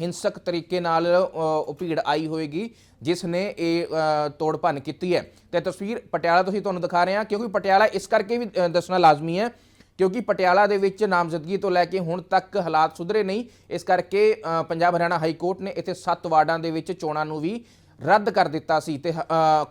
ਹਿੰਸਕ ਤਰੀਕੇ ਨਾਲ ਉਹ ਭੀੜ ਆਈ ਹੋਏਗੀ ਜਿਸ ਨੇ ਇਹ ਅ, ਤੋੜਪੰਨ ਕੀਤੀ ਹੈ। ਤੇ ਤਸਵੀਰ ਪਟਿਆਲਾ ਤੁਸੀਂ ਤੁਹਾਨੂੰ ਦਿਖਾ ਰਹੇ ਹਾਂ ਕਿਉਂਕਿ ਪਟਿਆਲਾ ਇਸ ਕਰਕੇ ਵੀ ਦੱਸਣਾ ਲਾਜ਼ਮੀ ਹੈ ਕਿਉਂਕਿ ਪਟਿਆਲਾ ਦੇ ਵਿੱਚ ਨਾਮਜ਼ਦਗੀ ਤੋਂ ਲੈ ਕੇ ਹੁਣ ਤੱਕ ਹਾਲਾਤ ਸੁਧਰੇ ਨਹੀਂ। ਇਸ ਕਰਕੇ ਪੰਜਾਬ ਹਰਿਆਣਾ ਹਾਈ ਕੋਰਟ ਨੇ ਇੱਥੇ 7 ਵਾਰਡਾਂ ਦੇ ਵਿੱਚ ਚੋਣਾਂ ਨੂੰ ਵੀ ਰੱਦ ਕਰ ਦਿੱਤਾ ਸੀ ਤੇ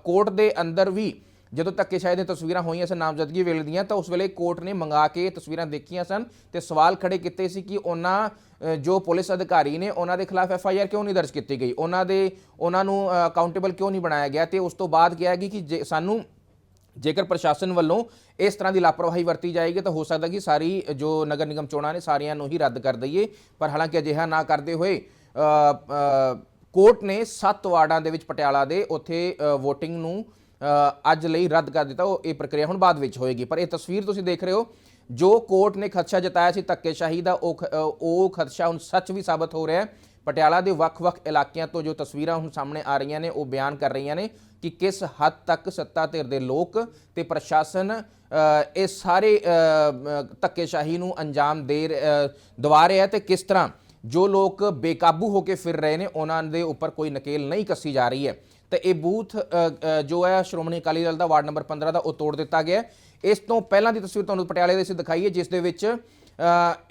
ਕੋਰਟ ਦੇ ਅੰਦਰ ਵੀ ਜਦੋਂ ਧੱਕੇਸ਼ਾਹੀ ਦੀਆਂ ਤਸਵੀਰਾਂ ਹੋਈਆਂ ਸਨ ਨਾਮਜ਼ਦਗੀ ਵੇਲੇ ਦੀਆਂ ਤਾਂ ਉਸ ਵੇਲੇ ਕੋਰਟ ਨੇ ਮੰਗਾ ਕੇ ਤਸਵੀਰਾਂ ਦੇਖੀਆਂ ਸਨ ਤੇ ਸਵਾਲ ਖੜੇ ਕੀਤੇ ਸੀ ਕਿ ਉਹਨਾਂ ਜੋ ਪੁਲਿਸ ਅਧਿਕਾਰੀ ਨੇ ਉਹਨਾਂ ਦੇ ਖਿਲਾਫ ਐਫ ਆਈ ਆਰ ਕਿਉਂ ਨਹੀਂ ਦਰਜ ਕੀਤੀ ਗਈ? ਉਹਨਾਂ ਦੇ ਉਹਨਾਂ ਨੂੰ ਅਕਾਊਂਟੇਬਲ ਕਿਉਂ ਨਹੀਂ ਬਣਾਇਆ ਗਿਆ? ਤੇ ਉਸ ਤੋਂ ਬਾਅਦ ਕਿਹਾ ਗਿਆ ਕਿ ਜੇ- ਸਾਨੂੰ ਜੇਕਰ ਪ੍ਰਸ਼ਾਸਨ ਵੱਲੋਂ ਇਸ ਤਰ੍ਹਾਂ ਦੀ ਲਾਪਰਵਾਹੀ ਵਰਤੀ ਜਾਏਗੀ ਤਾਂ ਹੋ ਸਕਦਾ ਕਿ ਸਾਰੀ ਜੋ ਨਗਰ ਨਿਗਮ ਚੋਣਾਂ ਨੇ ਸਾਰੀਆਂ ਨੂੰ ਹੀ ਰੱਦ ਕਰ ਦਈਏ। ਪਰ ਹਾਲਾਂਕਿ ਅਜਿਹਾ ਨਾ ਕਰਦੇ ਹੋਏ ਕੋਰਟ ਨੇ 7 ਵਾਰਡਾਂ ਦੇ ਵਿੱਚ ਪਟਿਆਲਾ ਦੇ ਉੱਥੇ ਅ, VOTING ਨੂੰ ਅੱਜ ਲਈ ਰੱਦ ਕਰ ਦਿੱਤਾ। ਉਹ ਇਹ ਪ੍ਰਕਿਰਿਆ ਹੁਣ ਬਾਅਦ ਵਿੱਚ ਹੋਏਗੀ। ਪਰ ਇਹ ਤਸਵੀਰ ਤੁਸੀਂ ਦੇਖ ਰਹੇ ਹੋ, ਜੋ ਕੋਰਟ ਨੇ ਖਦਸ਼ਾ ਜਤਾਇਆ ਸੀ ਧੱਕੇਸ਼ਾਹੀ ਦਾ, ਉਹ ਖ- ਉਹ ਖਦਸ਼ਾ ਹੁਣ ਸੱਚ ਵੀ ਸਾਬਤ ਹੋ ਰਿਹਾ ਹੈ। ਪਟਿਆਲਾ ਦੇ ਵੱਖ-ਵੱਖ ਇਲਾਕਿਆਂ ਤੋਂ ਜੋ ਤਸਵੀਰਾਂ ਹੁਣ ਸਾਹਮਣੇ ਆ ਰਹੀਆਂ ਨੇ, ਉਹ ਬਿਆਨ ਕਰ ਰਹੀਆਂ ਨੇ ਕਿ ਕਿਸ ਹੱਦ ਤੱਕ ਸੱਤਾ ਧਿਰ ਦੇ ਲੋਕ ਤੇ ਪ੍ਰਸ਼ਾਸਨ ਇਹ ਸਾਰੇ ਧੱਕੇਸ਼ਾਹੀ ਨੂੰ ਅੰਜਾਮ ਦੇ ਦਵਾ ਰਿਹਾ ਹੈ ਤੇ ਕਿਸ ਤਰ੍ਹਾਂ ਜੋ ਲੋਕ ਬੇਕਾਬੂ ਹੋ ਕੇ ਫਿਰ ਰਹੇ ਨੇ, ਉਹਨਾਂ ਦੇ ਉੱਪਰ ਕੋਈ ਨਕੇਲ ਨਹੀਂ ਕੱਸੀ ਜਾ ਰਹੀ ਹੈ। ਤੇ ਇਹ ਬੂਥ ਜੋ ਹੈ, ਸ਼੍ਰੋਮਣੀ ਅਕਾਲੀ ਦਲ ਦਾ ਵਾਰਡ ਨੰਬਰ 15 ਦਾ ਉਹ ਤੋੜ ਦਿੱਤਾ ਗਿਆ ਇਸ ਤੋਂ ਪਹਿਲਾਂ ਦੀ ਤਸਵੀਰ ਤੁਹਾਨੂੰ ਪਟਿਆਲੇ ਦੇ ਅਸੀਂ ਦਿਖਾਈ ਹੈ ਜਿਸ ਦੇ ਵਿੱਚ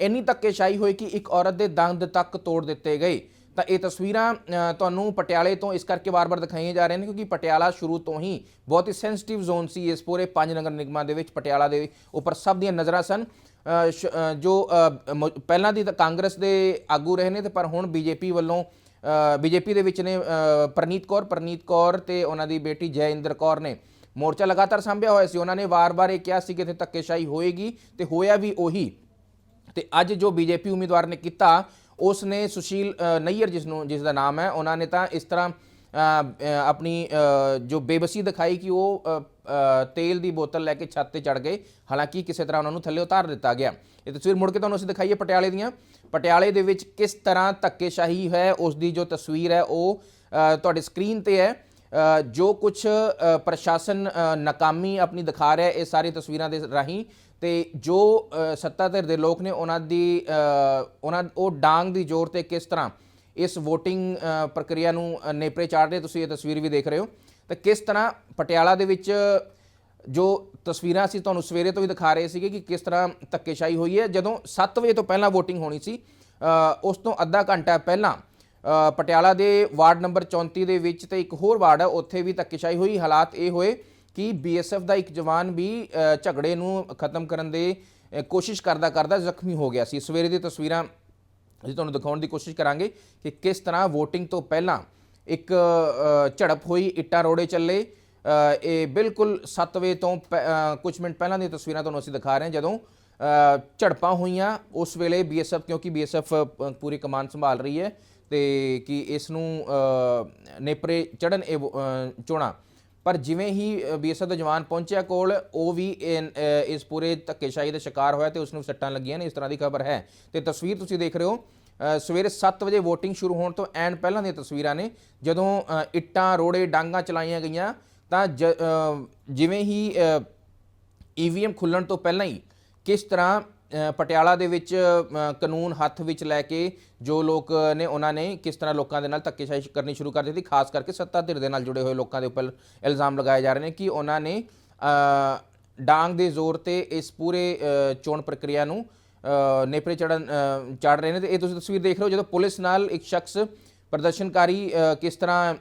ਇੰਨੀ ਧੱਕੇਸ਼ਾਹੀ ਹੋਈ ਕਿ ਇੱਕ ਔਰਤ ਦੇ ਦੰਦ ਤੱਕ ਤੋੜ ਦਿੱਤੇ ਗਏ। ਤਾਂ ਇਹ ਤਸਵੀਰਾਂ ਤੁਹਾਨੂੰ ਪਟਿਆਲੇ ਤੋਂ ਇਸ ਕਰਕੇ ਵਾਰ-ਵਾਰ ਦਿਖਾਈਆਂ ਜਾ ਰਹੀਆਂ ਨੇ ਕਿਉਂਕਿ ਪਟਿਆਲਾ ਸ਼ੁਰੂ ਤੋਂ ਹੀ ਬਹੁਤ ਹੀ ਸੈਂਸਿਟਿਵ ਜ਼ੋਨ ਸੀ ਇਸ ਪੂਰੇ ਪੰਜ ਨਗਰ ਨਿਗਮਾਂ ਦੇ ਵਿੱਚ, ਪਟਿਆਲਾ ਦੇ ਉੱਪਰ ਸਭ ਦੀਆਂ ਨਜ਼ਰਾਂ ਸਨ। ਸ਼- ਜੋ ਪਹਿਲਾਂ ਦੀ ਤਾਂ ਕਾਂਗਰਸ ਦੇ ਆਗੂ ਰਹੇ ਨੇ ਤੇ ਪਰ ਹੁਣ ਬੀਜੇਪੀ ਵੱਲੋਂ ਬੀਜੇਪੀ ਦੇ ਵਿੱਚ ਨੇ ਅ, ਪ੍ਰਨੀਤ ਕੌਰ ਪ੍ਰਨੀਤ ਕੌਰ ਤੇ ਉਹਨਾਂ ਦੀ ਬੇਟੀ ਜੈਇੰਦਰ ਕੌਰ ਨੇ। ਮੋਰਚਾ ਲਗਾਤਾਰ ਸੰਭਿਆ ਹੋਇਆ ਸੀ। ਉਹਨਾਂ ਨੇ ਵਾਰ-ਵਾਰ ਇਹ ਕਿਹਾ ਸੀ ਕਿ ਇੱਥੇ ਧੱਕੇਸ਼ਾਹੀ ਹੋਏਗੀ ਤੇ ਹੋਇਆ ਵੀ ਉਹੀ। ਤੇ ਅੱਜ ਜੋ ਬੀਜੇਪੀ ਉਮੀਦਵਾਰ ਨੇ ਕੀਤਾ ਉਸ ਨੇ ਸੁਸ਼ੀਲ ਨਈਅਰ ਜਿਸ ਨੂੰ ਜਿਸ ਦਾ ਨਾਮ ਹੈ ਉਹਨਾਂ ਨੇ ਤਾਂ ਇਸ ਤਰ੍ਹਾਂ ਆਪਣੀ ਜੋ ਬੇਬਸੀ ਦਿਖਾਈ ਕਿ ਉਹ ਤੇਲ ਦੀ ਬੋਤਲ ਲੈ ਕੇ ਛੱਤ ਤੇ ਚੜ ਗਏ। ਹਾਲਾਂਕਿ ਕਿਸੇ ਤਰ੍ਹਾਂ ਉਹਨਾਂ ਨੂੰ ਥੱਲੇ ਉਤਾਰ ਦਿੱਤਾ ਗਿਆ। ਇਹ ਤਸਵੀਰ ਮੁੜ ਕੇ ਤੁਹਾਨੂੰ ਅਸੀਂ ਦਿਖਾਈਏ ਪਟਿਆਲੇ ਦੀਆਂ। ਪਟਿਆਲੇ ਦੇ ਵਿੱਚ ਕਿਸ ਤਰ੍ਹਾਂ ਧੱਕੇਸ਼ਾਹੀ ਹੈ ਉਸ ਦੀ ਜੋ ਤਸਵੀਰ ਹੈ ਉਹ ਤੁਹਾਡੇ ਸਕਰੀਨ ਤੇ ਹੈ। ਜੋ ਕੁਝ ਪ੍ਰਸ਼ਾਸਨ ਨਾਕਾਮੀ ਆਪਣੀ ਦਿਖਾ ਰਿਹਾ ਹੈ ਇਹ ਸਾਰੀ ਤਸਵੀਰਾਂ ਦੇ ਰਾਹੀਂ ਤੇ ਜੋ ਅ, ਸੱਤਾਧਿਰ ਦੇ ਲੋਕ ਨੇ ਉਹਨਾਂ ਦੀ ਉਹਨਾਂ ਉਹ ਡਾਂਗ ਦੀ ਜ਼ੋਰ ਤੇ ਕਿਸ ਤਰ੍ਹਾਂ ਇਸ VOTING ਪ੍ਰਕਿਰਿਆ ਨੂੰ ਨੇਪਰੇ ਚਾੜ ਰਹੇ ਤੁਸੀਂ, ਇਹ ਤਸਵੀਰ ਵੀ ਦੇਖ ਰਹੇ ਹੋ। ਤਾਂ ਕਿਸ ਤਰ੍ਹਾਂ ਪਟਿਆਲਾ ਦੇ ਵਿੱਚ ਜੋ ਤਸਵੀਰਾਂ ਅਸੀਂ ਤੁਹਾਨੂੰ ਸਵੇਰੇ ਤੋਂ ਵੀ ਦਿਖਾ ਰਹੇ ਸੀਗੇ ਕਿ ਕਿਸ ਤਰ੍ਹਾਂ ਧੱਕੇਸ਼ਾਹੀ ਹੋਈ ਹੈ, ਜਦੋਂ 7 ਵਜੇ ਤੋਂ ਪਹਿਲਾਂ VOTING ਹੋਣੀ ਸੀ ਉਸ ਤੋਂ ਅੱਧਾ ਘੰਟਾ ਪਹਿਲਾਂ ਪਟਿਆਲਾ ਦੇ ਵਾਰਡ ਨੰਬਰ 34 ਦੇ ਵਿੱਚ ਤੇ ਇੱਕ ਹੋਰ ਵਾਰਡ ਹੈ ਉੱਥੇ ਵੀ ਧੱਕੇਸ਼ਾਹੀ ਹੋਈ। ਹਾਲਾਤ ਇਹ ਹੋਏ ਕਿ ਬੀਐਸਐਫ ਦਾ ਇੱਕ ਜਵਾਨ ਵੀ ਝਗੜੇ ਨੂੰ ਖਤਮ ਕਰਨ ਦੇ ਕੋਸ਼ਿਸ਼ ਕਰਦਾ ਕਰਦਾ ਜ਼ਖਮੀ ਹੋ ਗਿਆ ਸੀ। ਸਵੇਰੇ ਦੀ ਤਸਵੀਰਾਂ ਅਸੀਂ ਤੁਹਾਨੂੰ ਦਿਖਾਉਣ ਦੀ ਕੋਸ਼ਿਸ਼ ਕਰਾਂਗੇ ਕਿ ਕਿਸ ਤਰ੍ਹਾਂ VOTING ਤੋਂ ਪਹਿਲਾਂ ਇੱਕ ਝੜਪ ਹੋਈ ਇੱਟਾਂ ਰੋੜੇ ਚੱਲੇ। ਇਹ ਬਿਲਕੁਲ 7 ਵਜੇ ਤੋਂ ਕੁਝ ਮਿੰਟ ਪਹਿਲਾਂ ਦੀਆਂ ਤਸਵੀਰਾਂ ਤੁਹਾਨੂੰ ਅਸੀਂ ਦਿਖਾ ਰਹੇ ਹਾਂ। ਜਦੋਂ ਝੜਪਾਂ ਹੋਈਆਂ ਉਸ ਵੇਲੇ ਬੀਐਸਐਫ ਕਿਉਂਕਿ ਬੀਐਸਐਫ ਪੂਰੀ ਕਮਾਨ ਸੰਭਾਲ ਰਹੀ ਹੈ ਤੇ ਕਿ ਇਸ ਨੂੰ ਨੇਪਰੇ ਚੜਨ ਇਹ ਅ, ਚੋਣਾਂ ਪਰ ਜਿਵੇਂ ਹੀ ਬੀਐਸਐਫ ਦਾ ਜਵਾਨ ਪਹੁੰਚਿਆ ਕੋਲ ਉਹ ਵੀ ਇਨ- ਇਸ ਪੂਰੇ ਧੱਕੇਸ਼ਾਹੀ ਦਾ ਸ਼ਿਕਾਰ ਹੋਇਆ ਤੇ ਉਸ ਨੂੰ ਸੱਟਾਂ ਲੱਗੀਆਂ ਨੇ ਇਸ ਤਰ੍ਹਾਂ ਦੀ ਖਬਰ ਹੈ। ਤੇ ਤਸਵੀਰ ਤੁਸੀਂ ਦੇਖ ਰਹੇ ਹੋ ਸਵੇਰੇ 7 ਵਜੇ VOTING ਸ਼ੁਰੂ ਹੋਣ ਤੋਂ ਐਨ ਪਹਿਲਾਂ ਦੀਆਂ ਤਸਵੀਰਾਂ ਨੇ ਜਦੋਂ ਇੱਟਾਂ ਰੋੜੇ ਡਾਂਗਾ ਚਲਾਈਆਂ ਗਈਆਂ ਤਾਂ ਜ- ਅ, ਜਿਵੇਂ ਹੀ ਈਵੀਐਮ ਖੁੱਲਣ ਤੋਂ ਪਹਿਲਾਂ ਹੀ ਕਿਸ ਤਰ੍ਹਾਂ ਪਟਿਆਲਾ ਦੇ ਵਿੱਚ ਕਾਨੂੰਨ ਹੱਥ ਵਿੱਚ ਲੈ ਕੇ ਜੋ ਲੋਕ ਨੇ, ਉਹਨਾਂ ਨੇ ਕਿਸ ਤਰ੍ਹਾਂ ਲੋਕਾਂ ਦੇ ਨਾਲ ਧੱਕੇਸ਼ਾਹੀ ਕਰਨੀ ਸ਼ੁਰੂ ਕਰ ਦਿੱਤੀ, ਖਾਸ ਕਰਕੇ ਸੱਤਾ ਧਿਰ ਦੇ ਨਾਲ ਜੁੜੇ ਹੋਏ ਲੋਕਾਂ ਦੇ ਉੱਪਰ ਇਲਜ਼ਾਮ ਲਗਾਏ ਜਾ ਰਹੇ ਨੇ ਕਿ ਉਹਨਾਂ ਨੇ ਡਾਂਗ ਦੇ ਜ਼ੋਰ ਤੇ ਇਸ ਪੂਰੇ ਚੋਣ ਪ੍ਰਕਿਰਿਆ ਨੂੰ ਨੇਪਰੇ ਚੜਨ ਚੜ ਰਹੇ ਨੇ। ਤੇ ਇਹ ਤੁਸੀਂ ਤਸਵੀਰ ਦੇਖ ਰਹੇ ਹੋ ਜਦੋਂ ਪੁਲਿਸ ਨਾਲ ਇੱਕ ਸ਼ਖਸ ਪ੍ਰਦਰਸ਼ਨਕਾਰੀ ਕਿਸ ਤਰ੍ਹਾਂ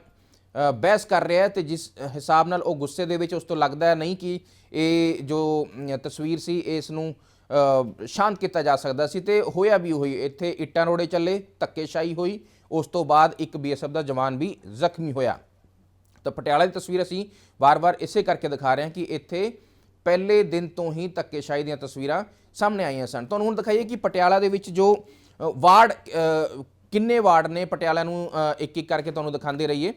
ਬਹਿਸ ਕਰ ਰਿਹਾ ਹੈ ਤੇ ਜਿਸ ਹਿਸਾਬ ਨਾਲ ਉਹ ਗੁੱਸੇ ਦੇ ਵਿੱਚ ਉਸ ਤੋਂ ਲੱਗਦਾ ਨਹੀਂ ਕਿ ਇਹ ਜੋ ਤਸਵੀਰ ਸੀ, ਇਸ ਨੂੰ ਸ਼ਾਂਤ ਕੀਤਾ ਜਾ ਸਕਦਾ ਸੀ ਤੇ ਹੋਇਆ ਵੀ ਹੋਈ ਇੱਥੇ ਇੱਟਾਂ ਰੋੜੇ ਚੱਲੇ, ਧੱਕੇਸ਼ਾਹੀ ਹੋਈ, ਉਸ ਤੋਂ ਬਾਅਦ ਇੱਕ ਬੀਐਸਐਫ ਦਾ ਜਵਾਨ ਵੀ ਜ਼ਖਮੀ ਹੋਇਆ। ਤਾਂ ਪਟਿਆਲਾ ਦੀ ਤਸਵੀਰ ਅਸੀਂ ਵਾਰ-ਵਾਰ ਇਸੇ ਕਰਕੇ ਦਿਖਾ ਰਹੇ ਹਾਂ ਕਿ ਇੱਥੇ ਪਹਿਲੇ ਦਿਨ ਤੋਂ ਹੀ ਧੱਕੇਸ਼ਾਹੀ ਦੀਆਂ ਤਸਵੀਰਾਂ ਸਾਹਮਣੇ ਆਈਆਂ ਸਨ। ਤੁਹਾਨੂੰ ਹੁਣ ਦਿਖਾਈਏ ਕਿ ਪਟਿਆਲਾ ਦੇ ਵਿੱਚ ਜੋ ਵਾਰਡ ਕਿੰਨੇ ਵਾਰਡ ਨੇ ਪਟਿਆਲਾ ਨੂੰ ਇੱਕ ਇੱਕ ਕਰਕੇ ਤੁਹਾਨੂੰ ਦਿਖਾਉਂਦੇ ਰਹੀਏ।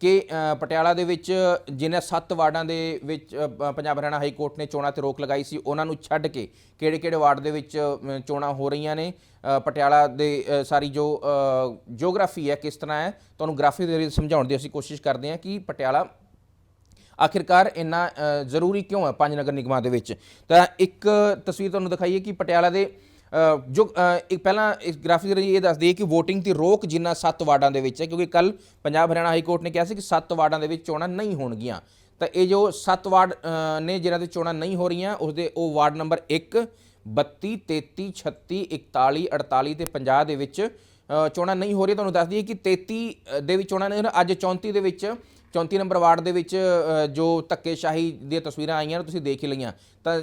ਕਿ ਪਟਿਆਲਾ ਦੇ ਵਿੱਚ ਜਿਨ੍ਹਾਂ ਸੱਤ ਵਾਰਡਾਂ ਦੇ ਵਿੱਚ ਪੰਜਾਬ ਹਰਿਆਣਾ ਹਾਈ ਕੋਰਟ ਨੇ ਚੋਣਾਂ ਤੇ ਰੋਕ ਲਗਾਈ ਸੀ, ਉਹਨਾਂ ਨੂੰ ਛੱਡ ਕੇ ਕਿਹੜੇ-ਕਿਹੜੇ ਵਾਰਡ ਦੇ ਵਿੱਚ ਚੋਣਾਂ ਹੋ ਰਹੀਆਂ ਨੇ? ਪਟਿਆਲਾ ਦੇ ਸਾਰੀ ਜੋ ਜੀਓਗ੍ਰਾਫੀ ਹੈ ਕਿਸ ਤਰ੍ਹਾਂ ਹੈ, ਤੁਹਾਨੂੰ ਗ੍ਰਾਫੀ ਦੇ ਵਿੱਚ ਸਮਝਾਉਣ ਦੀ ਅਸੀਂ ਕੋਸ਼ਿਸ਼ ਕਰਦੇ ਹਾਂ ਕਿ ਪਟਿਆਲਾ ਆਖਿਰਕਾਰ ਇੰਨਾ ਜ਼ਰੂਰੀ ਕਿਉਂ ਹੈ ਪੰਜ ਨਗਰ ਨਿਗਮਾਂ ਦੇ ਵਿੱਚ? ਤਾਂ ਇੱਕ ਤਸਵੀਰ ਤੁਹਾਨੂੰ ਦਿਖਾਈਏ ਕਿ ਪਟਿਆਲਾ ਦੇ ਜੋ ਇੱਕ ਪਹਿਲਾਂ ਇਸ ਗ੍ਰਾਫਿਕ ਦੇ ਇਹ ਦੱਸ ਦਈਏ ਕਿ VOTING ਦੀ ਰੋਕ ਜਿੰਨਾ ਸੱਤ ਵਾਰਡਾਂ ਦੇ ਵਿੱਚ ਹੈ, ਕਿਉਂਕਿ ਕੱਲ ਪੰਜਾਬ ਹਰਿਆਣਾ ਹਾਈ ਕੋਰਟ ਨੇ ਕਿਹਾ ਸੀ ਕਿ ਸੱਤ ਵਾਰਡਾਂ ਦੇ ਵਿੱਚ ਚੋਣਾਂ ਨਹੀਂ ਹੋਣਗੀਆਂ। ਤਾਂ ਇਹ ਜੋ ਸੱਤ ਵਾਰਡ ਨੇ ਜਿਨ੍ਹਾਂ 'ਤੇ ਚੋਣਾਂ ਨਹੀਂ ਹੋ ਰਹੀਆਂ, ਉਸ ਦੇ ਉਹ ਵਾਰਡ ਨੰਬਰ 1 32 33 36 41 48 ਤੇ 50 ਦੇ ਵਿੱਚ ਚੋਣਾਂ ਨਹੀਂ ਹੋ ਰਹੀਆਂ। ਤੁਹਾਨੂੰ ਦੱਸ ਦਈਏ ਕਿ 33 ਦੇ ਵਿੱਚ ਚੋਣਾਂ ਨੇ ਅੱਜ 34 ਦੇ ਵਿੱਚ 34 ਨੰਬਰ ਵਾਰਡ ਦੇ ਵਿੱਚ ਜੋ ਧੱਕੇਸ਼ਾਹੀ ਦੀਆਂ ਤਸਵੀਰਾਂ ਆਈਆਂ ਨੇ, ਤੁਸੀਂ ਦੇਖ ਹੀ ਲਈਆਂ। ਤਾਂ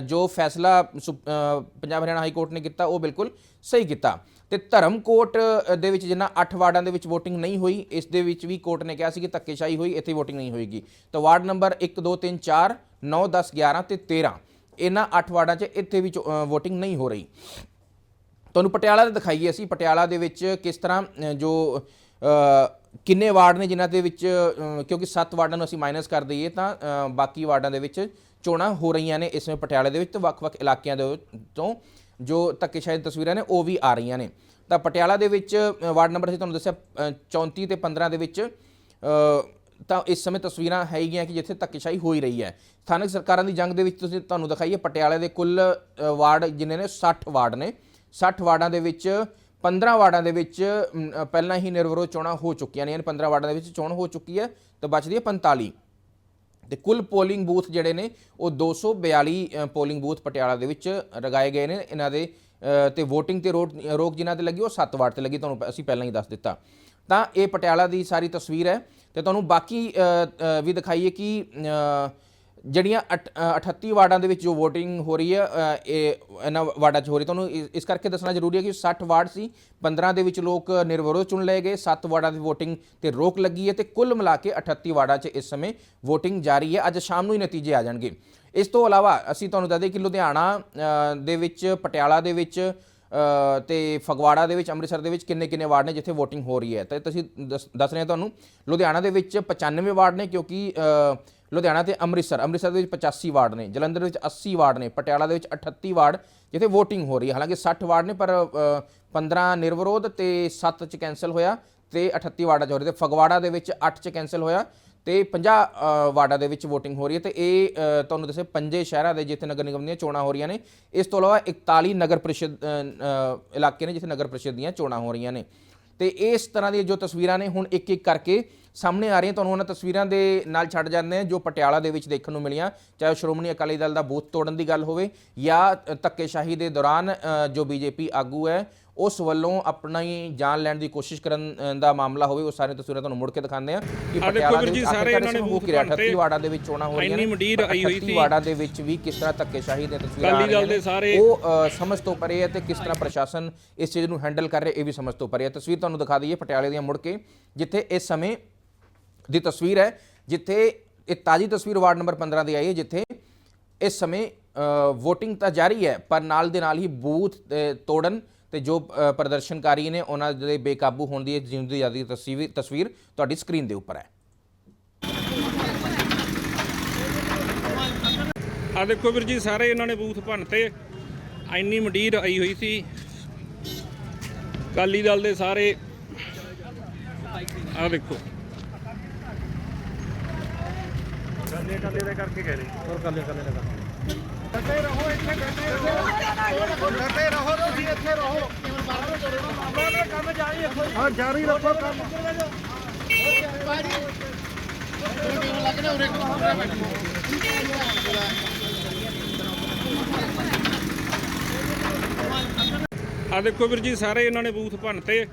ਜੋ ਫੈਸਲਾ ਸੁਪ- ਪੰਜਾਬ ਹਰਿਆਣਾ ਹਾਈ ਕੋਰਟ ਨੇ ਕੀਤਾ, ਉਹ ਬਿਲਕੁਲ ਸਹੀ ਕੀਤਾ। ਤੇ ਧਰਮ ਕੋਰਟ ਦੇ ਵਿੱਚ ਜਿੰਨਾ 8 ਵਾਰਡਾਂ ਦੇ ਵਿੱਚ VOTING ਨਹੀਂ ਹੋਈ, ਇਸ ਦੇ ਵਿੱਚ ਵੀ ਕੋਰਟ ਨੇ ਕਿਹਾ ਸੀ ਕਿ ਧੱਕੇਸ਼ਾਹੀ ਹੋਈ, ਇੱਥੇ VOTING ਨਹੀਂ ਹੋਏਗੀ। ਤਾਂ ਵਾਰਡ ਨੰਬਰ 1 2 3 4 9 10 11 ਤੇ 13 ਇਹਨਾਂ 8 ਵਾਰਡਾਂ 'ਚ ਇੱਥੇ ਵੀ VOTING ਨਹੀਂ ਹੋ ਰਹੀ। ਤੁਹਾਨੂੰ ਪਟਿਆਲਾ ਦੇ ਦਿਖਾਈਏ ਅਸੀਂ, ਪਟਿਆਲਾ ਦੇ ਵਿੱਚ ਕਿਸ ਤਰ੍ਹਾਂ ਜੋ ਕਿੰਨੇ ਵਾਰਡ ਨੇ ਜਿਨ੍ਹਾਂ ਦੇ ਵਿੱਚ ਕਿਉਂਕਿ 7 ਵਾਰਡਾਂ ਨੂੰ ਅਸੀਂ ਮਾਈਨਸ ਕਰ ਦਈਏ ਤਾਂ ਬਾਕੀ ਵਾਰਡਾਂ ਦੇ ਵਿੱਚ ਚੋਣਾਂ ਹੋ ਰਹੀਆਂ ਨੇ ਇਸ ਸਮੇਂ ਪਟਿਆਲੇ ਦੇ ਵਿੱਚ ਤੇ ਵੱਖ-ਵੱਖ ਇਲਾਕਿਆਂ ਦੇ ਤੋਂ ਜੋ ਧੱਕੇਸ਼ਾਹੀ ਦੀਆਂ ਤਸਵੀਰਾਂ ਨੇ ਉਹ ਵੀ ਆ ਰਹੀਆਂ ਨੇ। ਤਾਂ ਪਟਿਆਲਾ ਦੇ ਵਿੱਚ ਵਾਰਡ ਨੰਬਰ ਅਸੀਂ ਤੁਹਾਨੂੰ ਦੱਸਿਆ ਅ, 34 ਤੇ 15 ਦੇ ਵਿੱਚ ਤਾਂ ਇਸ ਸਮੇਂ ਤਸਵੀਰਾਂ ਹੈਗੀਆਂ ਕਿ ਜਿੱਥੇ ਧੱਕੇਸ਼ਾਹੀ ਹੋ ਹੀ ਰਹੀ ਹੈ। ਸਥਾਨਕ ਸਰਕਾਰਾਂ ਦੀ ਜੰਗ ਦੇ ਵਿੱਚ ਤੁਸੀਂ ਤੁਹਾਨੂੰ ਦਿਖਾਈਏ ਪਟਿਆਲੇ ਦੇ ਕੁੱਲ ਵਾਰਡ ਜਿੰਨੇ ਨੇ 60 ਵਾਰਡ ਨੇ। 60 ਵਾਰਡਾਂ ਦੇ ਵਿੱਚ 15 ਵਾਰਡਾਂ ਦੇ ਵਿੱਚ ਪਹਿਲਾਂ ਹੀ ਨਿਰਵਿਰੋਧ ਚੋਣਾਂ ਹੋ ਚੁੱਕੀਆਂ ਨੇ ਯਾਨੀ 15 ਵਾਰਡਾਂ ਦੇ ਵਿੱਚ ਚੋਣ ਹੋ ਚੁੱਕੀ ਹੈ ਤੇ ਬਚਦੀ ਹੈ 45 ਤੇ ਕੁੱਲ ਪੋਲਿੰਗ ਬੂਥ ਜਿਹੜੇ ਨੇ ਉਹ 242 ਅ, ਪੋਲਿੰਗ ਬੂਥ ਪਟਿਆਲਾ ਦੇ ਵਿੱਚ ਲਗਾਏ ਗਏ ਨੇ। ਇਹਨਾਂ ਦੇ ਅ, ਤੇ VOTING ਤੇ ਰੋਕ ਰੋਕ ਜਿਨ੍ਹਾਂ ਤੇ ਲੱਗੀ ਉਹ 7 ਵਾਰਡ ਤੇ ਲੱਗੀ ਤੁਹਾਨੂੰ ਅਸੀਂ ਪਹਿਲਾਂ ਹੀ ਦੱਸ ਦਿੱਤਾ। ਤਾਂ ਇਹ ਪਟਿਆਲਾ ਦੀ ਸਾਰੀ ਤਸਵੀਰ ਹੈ ਤੇ ਤੁਹਾਨੂੰ ਬਾਕੀ ਵੀ ਦਿਖਾਈਏ ਕਿ ਜਿਹੜੀਆਂ ਅਠ- ਅ, 38 ਵਾਰਡਾਂ ਦੇ ਵਿੱਚ ਜੋ VOTING ਹੋ ਰਹੀ ਹੈ ਇਹ ਇਹਨਾਂ ਵਾਰਡਾਂ 'ਚ ਹੋ ਰਹੀ ਤੁਹਾਨੂੰ ਇਸ- ਕਰਕੇ ਦੱਸਣਾ ਜ਼ਰੂਰੀ ਹੈ ਕਿ 60 ਵਾਰਡ ਸੀ 15 ਦੇ ਵਿੱਚ ਲੋਕ ਨਿਰਵਿਰੋਧ ਚੁਣ ਲਏ ਗਏ 7 ਵਾਰਡਾਂ ਦੀ VOTING ਤੇ ਰੋਕ ਲੱਗੀ ਹੈ ਤੇ ਕੁੱਲ ਮਿਲਾ ਕੇ 38 ਵਾਰਡਾਂ 'ਚ ਇਸ ਸਮੇਂ VOTING ਜਾਰੀ ਹੈ। ਅੱਜ ਸ਼ਾਮ ਨੂੰ ਹੀ ਨਤੀਜੇ ਆ ਜਾਣਗੇ। ਇਸ ਤੋਂ ਇਲਾਵਾ ਅਸੀਂ ਤੁਹਾਨੂੰ ਦੱਸਦੇ ਕਿ ਲੁਧਿਆਣਾ ਦੇ ਵਿੱਚ ਪਟਿਆਲਾ ਦੇ ਵਿੱਚ ਅ, ਤੇ ਫਗਵਾੜਾ ਦੇ ਵਿੱਚ ਅੰਮ੍ਰਿਤਸਰ ਦੇ ਵਿੱਚ ਕਿੰਨੇ ਕਿੰਨੇ ਵਾਰਡ ਨੇ ਜਿੱਥੇ VOTING ਹੋ ਰਹੀ ਹੈ। ਤੇ ਤੁਸੀਂ ਦੱਸ ਦੱਸ ਰਹੇ ਤੁਹਾਨੂੰ ਲੁਧਿਆਣਾ ਦੇ ਵਿੱਚ 95 ਵਾਰਡ ਨੇ ਕਿਉਂਕਿ ਲੁਧਿਆਣਾ ਤੇ ਅੰਮ੍ਰਿਤਸਰ ਅੰਮ੍ਰਿਤਸਰ ਦੇ ਵਿੱਚ 85 ਵਾਰਡ ਨੇ ਜਲੰਧਰ ਵਿੱਚ 80 ਵਾਰਡ ਨੇ ਪਟਿਆਲਾ ਦੇ ਵਿੱਚ 38 ਵਾਰਡ ਜਿੱਥੇ VOTING ਹੋ ਰਹੀ ਹੈ। ਹਾਲਾਂਕਿ 60 ਵਾਰਡ ਨੇ ਪਰ ਅ, 15 ਨਿਰਵਿਰੋਧ ਤੇ 7 ਚ ਕੈਨਸਲ ਹੋਇਆ ਤੇ 38 ਵਾਰਡਾਂ 'ਚ ਹੋ ਰਹੀ ਤੇ ਫਗਵਾੜਾ ਦੇ ਵਿੱਚ 8 ਚ ਕੈਨਸਲ ਹੋਇਆ ਤੇ 50 ਵਾਰਡਾਂ ਦੇ ਵਿੱਚ VOTING ਹੋ ਰਹੀ ਹੈ। ਤੇ ਇਹ ਤੁਹਾਨੂੰ ਦੱਸੇ ਪੰਜੇ ਸ਼ਹਿਰਾਂ ਦੇ ਜਿੱਥੇ ਨਗਰ ਨਿਗਮ ਦੀਆਂ ਚੋਣਾਂ ਹੋ ਰਹੀਆਂ ਨੇ ਇਸ ਤੋਂ ਇਲਾਵਾ 41 ਨਗਰ ਪ੍ਰੀਸ਼ਦ ਇਲਾਕੇ ਨੇ ਜਿੱਥੇ ਨਗਰ ਪ੍ਰੀਸ਼ਦ ਦੀਆਂ ਚੋਣਾਂ ਹੋ ਰਹੀਆਂ ਨੇ। ਤੇ ਇਸ ਤਰ੍ਹਾਂ ਦੀਆਂ ਜੋ ਤਸਵੀਰਾਂ ਨੇ ਹੁਣ ਇੱਕ ਇੱਕ ਕਰਕੇ ਸਾਹਮਣੇ ਆ ਰਹੀਆਂ ਤੁਹਾਨੂੰ ਉਹਨਾਂ ਤਸਵੀਰਾਂ ਦੇ ਨਾਲ ਛੱਡ ਜਾਂਦੇ ਆ ਜੋ ਪਟਿਆਲਾ ਦੇ ਵਿੱਚ ਦੇਖਣ ਨੂੰ ਮਿਲੀਆਂ ਚਾਹੇ ਸ਼੍ਰੋਮਣੀ ਅਕਾਲੀ ਦਲ ਦਾ ਬੂਥ ਤੋੜਨ ਦੀ ਗੱਲ ਹੋਵੇ ਜਾਂ ਧੱਕੇਸ਼ਾਹੀ ਦੇ ਦੌਰਾਨ ਜੋ ਬੀਜੇਪੀ ਆਗੂ ਹੈ ਉਸ ਵੱਲੋਂ ਆਪਣੀ ਜਾਨ ਲੈਣ ਦੀ ਕੋਸ਼ਿਸ਼ ਕਰਨ ਦਾ ਮਾਮਲਾ ਹੋਵੇ ਉਹ ਸਾਰੀਆਂ ਤਸਵੀਰਾਂ ਤੁਹਾਨੂੰ ਮੁੜ ਕੇ ਦਿਖਾਉਂਦੇ ਆ ਕਿ ਪਟਿਆਲਾ ਦੇ ਸਾਰੇ ਇਹਨਾਂ ਨੇ ਨੂੰ ਰਿਹਾ, ਭੰਨਤੇ। 38 ਵਾਰਡਾਂ ਦੇ ਵਿੱਚ ਚੋਣਾਂ ਹੋ ਰਹੀਆਂ ਇੰਨੀ ਮੰਡੀਰ ਆਈ ਹੋਈ 38 ਸੀ। ਵਾਰਡਾਂ ਦੇ ਵਿੱਚ ਵੀ ਕਿਸ ਤਰ੍ਹਾਂ ਧੱਕੇਸ਼ਾਹੀ ਦੀਆਂ ਤਸਵੀਰਾਂ ਆ ਰਹੀਆਂ ਦੇ ਨੇ ਸਾਰੇ- ਉਹ ਸਮਝ ਤੋਂ ਪਰੇ ਹੈ ਤੇ ਕਿਸ ਤਰ੍ਹਾਂ ਪ੍ਰਸ਼ਾਸਨ ਇਸ ਚੀਜ਼ ਨੂੰ ਹੈਂਡਲ ਕਰ ਰਿਹਾ ਇਹ ਵੀ ਸਮਝ ਤੋਂ ਪਰੇ ਹੈ ਤਸਵੀਰ ਤੁਹਾਨੂੰ ਦਿਖਾ ਦਈਏ ਪਟਿਆਲੇ ਦੀਆਂ ਮੁੜ ਕੇ ਜਿੱਥੇ ਇਸ ਸਮੇਂ ਦੀ ਤਸਵੀਰ ਹੈ, ਜਿੱਥੇ ਇਹ ਤਾਜੀ ਤਸਵੀਰ ਵਾਰਡ ਨੰਬਰ 15 ਦੀ ਆਈ ਹੈ, ਜਿੱਥੇ ਇਸ ਸਮੇਂ VOTING ਤਾਂ ਜਾਰੀ ਹੈ, ਪਰ ਨਾਲ ਦੇ ਨਾਲ ਹੀ ਬੂਥ ਤੋੜਨ ਤੇ ਜੋ ਪ੍ਰਦਰਸ਼ਨਕਾਰੀ ਨੇ ਉਹਨਾਂ ਦੇ ਬੇਕਾਬੂ ਹੋਣ ਦੀ ਜਿਉਂਦੀ ਜਿਆਦੀ ਤਸਵੀਰ ਤਸਵੀਰ ਤੁਹਾਡੀ ਸਕਰੀਨ ਦੇ ਉੱਪਰ ਹੈ। ਆ ਦੇਖੋ ਵੀਰ ਜੀ, ਸਾਰੇ ਇਹਨਾਂ ਨੇ ਬੂਥ ਭੰਨਤੇ। ਇੰਨੀ ਮੰਡੀਰ ਆਈ ਹੋਈ ਸੀ। ਅਕਾਲੀ ਦਲ ਦੇ ਸਾਰੇ ਆ ਦੇਖੋ। ਕੱਲੇ ਕੱਲੇ ਦਾ ਕਰਕੇ ਕਹਿ ਰਹੇ ਡਟੇ ਰਹੋ ਇੱਥੇ ਡਟੇ ਰਹੋ ਡਟੇ ਰਹੋ ਤੁਸੀਂ ਇੱਥੇ ਰਹੋ ਆਪਣਾ ਕੰਮ ਜਾਰੀ ਰੱਖੋ ਹਾਂ ਜਾਰੀ ਰੱਖੋ ਕੰਮ ਆ ਦੇਖੋ ਵੀਰ ਜੀ, ਸਾਰੇ ਇਹਨਾਂ ਨੇ ਬੂਥ ਭੰਨਤੇ।